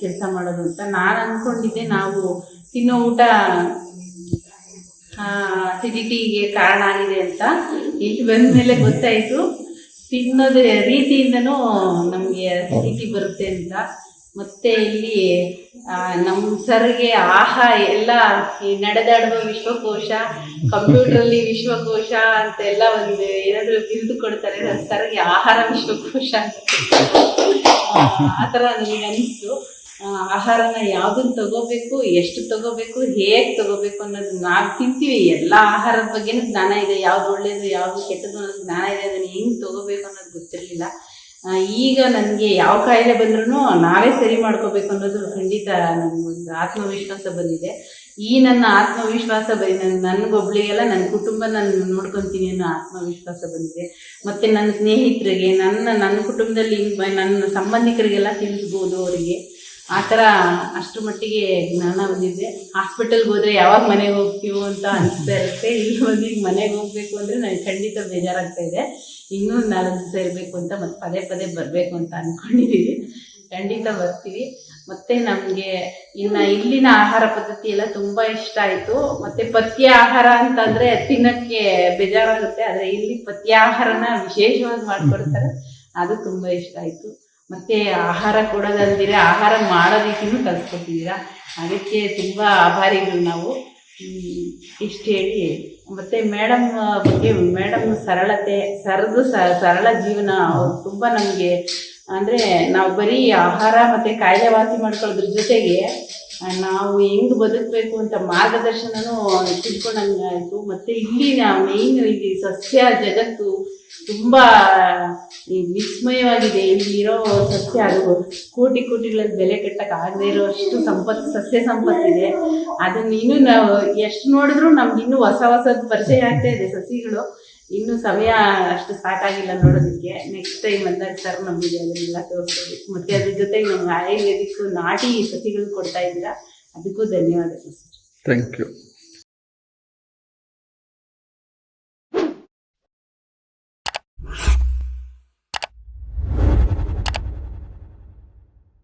ಕೆಲಸ ಮಾಡೋದು ಅಂತ ನಾನು ಅನ್ಕೊಂಡಿದ್ದೆ. ನಾವು ತಿನ್ನೋ ಊಟ ಅಸಿಡಿಟಿಗೆ ಕಾರಣ ಆಗಿದೆ ಅಂತ ಇಲ್ಲಿ ಬಂದ ಮೇಲೆ ಗೊತ್ತಾಯಿತು. ತಿನ್ನೋದು ರೀತಿಯಿಂದನೂ ನಮಗೆ ಅಸಿಡಿಟಿ ಬರುತ್ತೆ ಅಂತ. ಮತ್ತೆ ಇಲ್ಲಿ ನಮ್ಮ ಸರ್ಗೆ ಆಹಾ ಎಲ್ಲ ಈ ನಡೆದಾಡುವ ವಿಶ್ವಕೋಶ ಕಂಪ್ಯೂಟರಲ್ಲಿ ವಿಶ್ವಕೋಶ ಅಂತ ಎಲ್ಲ ಒಂದು ಏನಾದ್ರು ಬಿರುದು ಕೊಡ್ತಾರೆ ಸರ್ಗೆ ಆಹಾರ ವಿಶ್ವಕೋಶ ಆತರ ಥರ ನನಗೆ ಅನಿಸ್ತು. ಆಹಾರನ ಯಾವ್ದನ್ನ ತಗೋಬೇಕು, ಎಷ್ಟು ತಗೋಬೇಕು, ಹೇಗೆ ತಗೋಬೇಕು ಅನ್ನೋದು ನಾವು ತಿಂತೀವಿ. ಎಲ್ಲ ಆಹಾರದ ಬಗ್ಗೆನೂ ಜ್ಞಾನ ಇದೆ. ಯಾವ್ದು ಒಳ್ಳೇದು, ಯಾವ್ದು ಕೆಟ್ಟದ್ದು ಅನ್ನೋದು ಜ್ಞಾನ ಇದೆ. ಅದನ್ನ ಹೆಂಗ್ ತಗೋಬೇಕು ಅನ್ನೋದು ಗೊತ್ತಿರಲಿಲ್ಲ. ಈಗ ನನಗೆ ಯಾವ ಕಾಯಿಲೆ ಬಂದ್ರೂ ನಾವೇ ಸರಿ ಮಾಡ್ಕೋಬೇಕು ಅನ್ನೋದು ಖಂಡಿತ ನನಗೊಂದು ಆತ್ಮವಿಶ್ವಾಸ ಬಂದಿದೆ. ಈ ನನ್ನ ಆತ್ಮವಿಶ್ವಾಸ ಬರೀ ನನ್ನ ನನಗೊಬ್ಳಿಗೆಲ್ಲ ನನ್ನ ಕುಟುಂಬ ನಾನು ನೋಡ್ಕೊತೀನಿ ಅನ್ನೋ ಆತ್ಮವಿಶ್ವಾಸ ಬಂದಿದೆ. ಮತ್ತು ನನ್ನ ಸ್ನೇಹಿತರಿಗೆ, ನನ್ನ ನನ್ನ ಕುಟುಂಬದಲ್ಲಿ ನನ್ನ ಸಂಬಂಧಿಕರಿಗೆಲ್ಲ ತಿಳಿಸ್ಬೋದು ಅವರಿಗೆ. ಆ ಥರ ಅಷ್ಟು ಮಟ್ಟಿಗೆ ಜ್ಞಾನ ಬಂದಿದೆ. ಹಾಸ್ಪಿಟಲ್ಗೆ ಹೋದ್ರೆ ಯಾವಾಗ ಮನೆಗೆ ಹೋಗ್ತೀವೋ ಅಂತ ಅನಿಸ್ತಾ ಇರುತ್ತೆ. ಇಲ್ಲಿ ಬಂದು ಮನೆಗೆ ಹೋಗ್ಬೇಕು ಅಂದರೆ ನನಗೆ ಖಂಡಿತ ಬೇಜಾರಾಗ್ತಾ ಇದೆ. ಇನ್ನೂ ನಾಲ್ಕು ದಿವಸ ಇರಬೇಕು ಅಂತ ಮತ್ತೆ ಪದೇ ಪದೇ ಬರಬೇಕು ಅಂತ ಅಂದ್ಕೊಂಡಿದ್ದೀವಿ ಖಂಡಿತ ಬರ್ತೀವಿ. ಮತ್ತೆ ನಮಗೆ ಇನ್ನು ಇಲ್ಲಿನ ಆಹಾರ ಪದ್ಧತಿ ಎಲ್ಲ ತುಂಬ ಇಷ್ಟ ಆಯಿತು. ಮತ್ತೆ ಪಥ್ಯ ಆಹಾರ ಅಂತಂದರೆ ತಿನ್ನೋಕ್ಕೆ ಬೇಜಾರಾಗುತ್ತೆ, ಆದರೆ ಇಲ್ಲಿ ಪಥ್ಯ ಆಹಾರನ ವಿಶೇಷವಾಗಿ ಮಾಡಿಕೊಡ್ತಾರೆ. ಅದು ತುಂಬ ಇಷ್ಟ ಆಯಿತು. ಮತ್ತೆ ಆಹಾರ ಕೊಡೋದಲ್ದಿರ ಆಹಾರ ಮಾಡೋ ರೀತಿನೂ ಕಲಿಸ್ಕೊಟ್ಟಿದ್ದೀರಾ? ಅದಕ್ಕೆ ತುಂಬ ಆಭಾರಿಗಳು ನಾವು. ಇಷ್ಟು ಹೇಳಿ. ಮತ್ತೆ ಮೇಡಮ್, ಬಗ್ಗೆ ಮೇಡಮ್ ಸರಳತೆ, ಸರದು ಸರಳ ಜೀವನ ತುಂಬ ನಮಗೆ, ಅಂದರೆ ನಾವು ಬರೀ ಆಹಾರ ಮತ್ತು ಕಾಯಿಲೆ ವಾಸಿ ಮಾಡ್ಕೊಳ್ಳೋದ್ರ ಜೊತೆಗೆ ನಾವು ಹೆಂಗ್ ಬದುಕಬೇಕು ಅಂತ ಮಾರ್ಗದರ್ಶನನೂ ತಿಳ್ಕೊಂಡಂಗೆ ಆಯ್ತು ಮತ್ತೆ ಇಲ್ಲಿ ಮೇಯ್ನ್ ಇಲ್ಲಿ ಸಸ್ಯ ಜಗತ್ತು ತುಂಬ ವಿಸ್ಮಯವಾಗಿದೆ. ಇಲ್ಲಿರೋ ಸಸ್ಯ ಅದು ಕೋಟಿ ಕೋಟಿಗಳಲ್ಲಿ ಬೆಲೆ ಕಟ್ಟಕ್ಕೆ ಆಗದೆ ಇರೋ ಅಷ್ಟು ಸಂಪತ್ತು ಸಸ್ಯ ಸಂಪತ್ತಿದೆ. ಅದನ್ನ ಇನ್ನೂ ನಾವು ಎಷ್ಟು ನೋಡಿದ್ರು ನಮ್ಗೆ ಇನ್ನೂ ಹೊಸ ಹೊಸದು ಪರಿಚಯ ಆಗ್ತಾ ಇದೆ ಸಸಿಗಳು. ಇನ್ನು ಸಮಯ ಅಷ್ಟು ಸಾಕಾಗಿಲ್ಲ ನೋಡೋದಕ್ಕೆ. ನೆಕ್ಸ್ಟ್ ಟೈಮ್ ಬಂದಾಗ ಸರ್ ನಮಗೆ ಅದನ್ನೆಲ್ಲ ತೋರಿಸ್ಬೋದು ಮತ್ತೆ ಅದ್ರ ಜೊತೆಗೆ ನಮ್ಗೆ ಆಯುರ್ವೇದಿಕ್ ನಾಟಿ ಸಸಿಗಳು ಕೊಡ್ತಾ ಇದ್ದೀರಾ. ಅದಕ್ಕೂ ಧನ್ಯವಾದಗಳು ಸರ್ ಥ್ಯಾಂಕ್ ಯು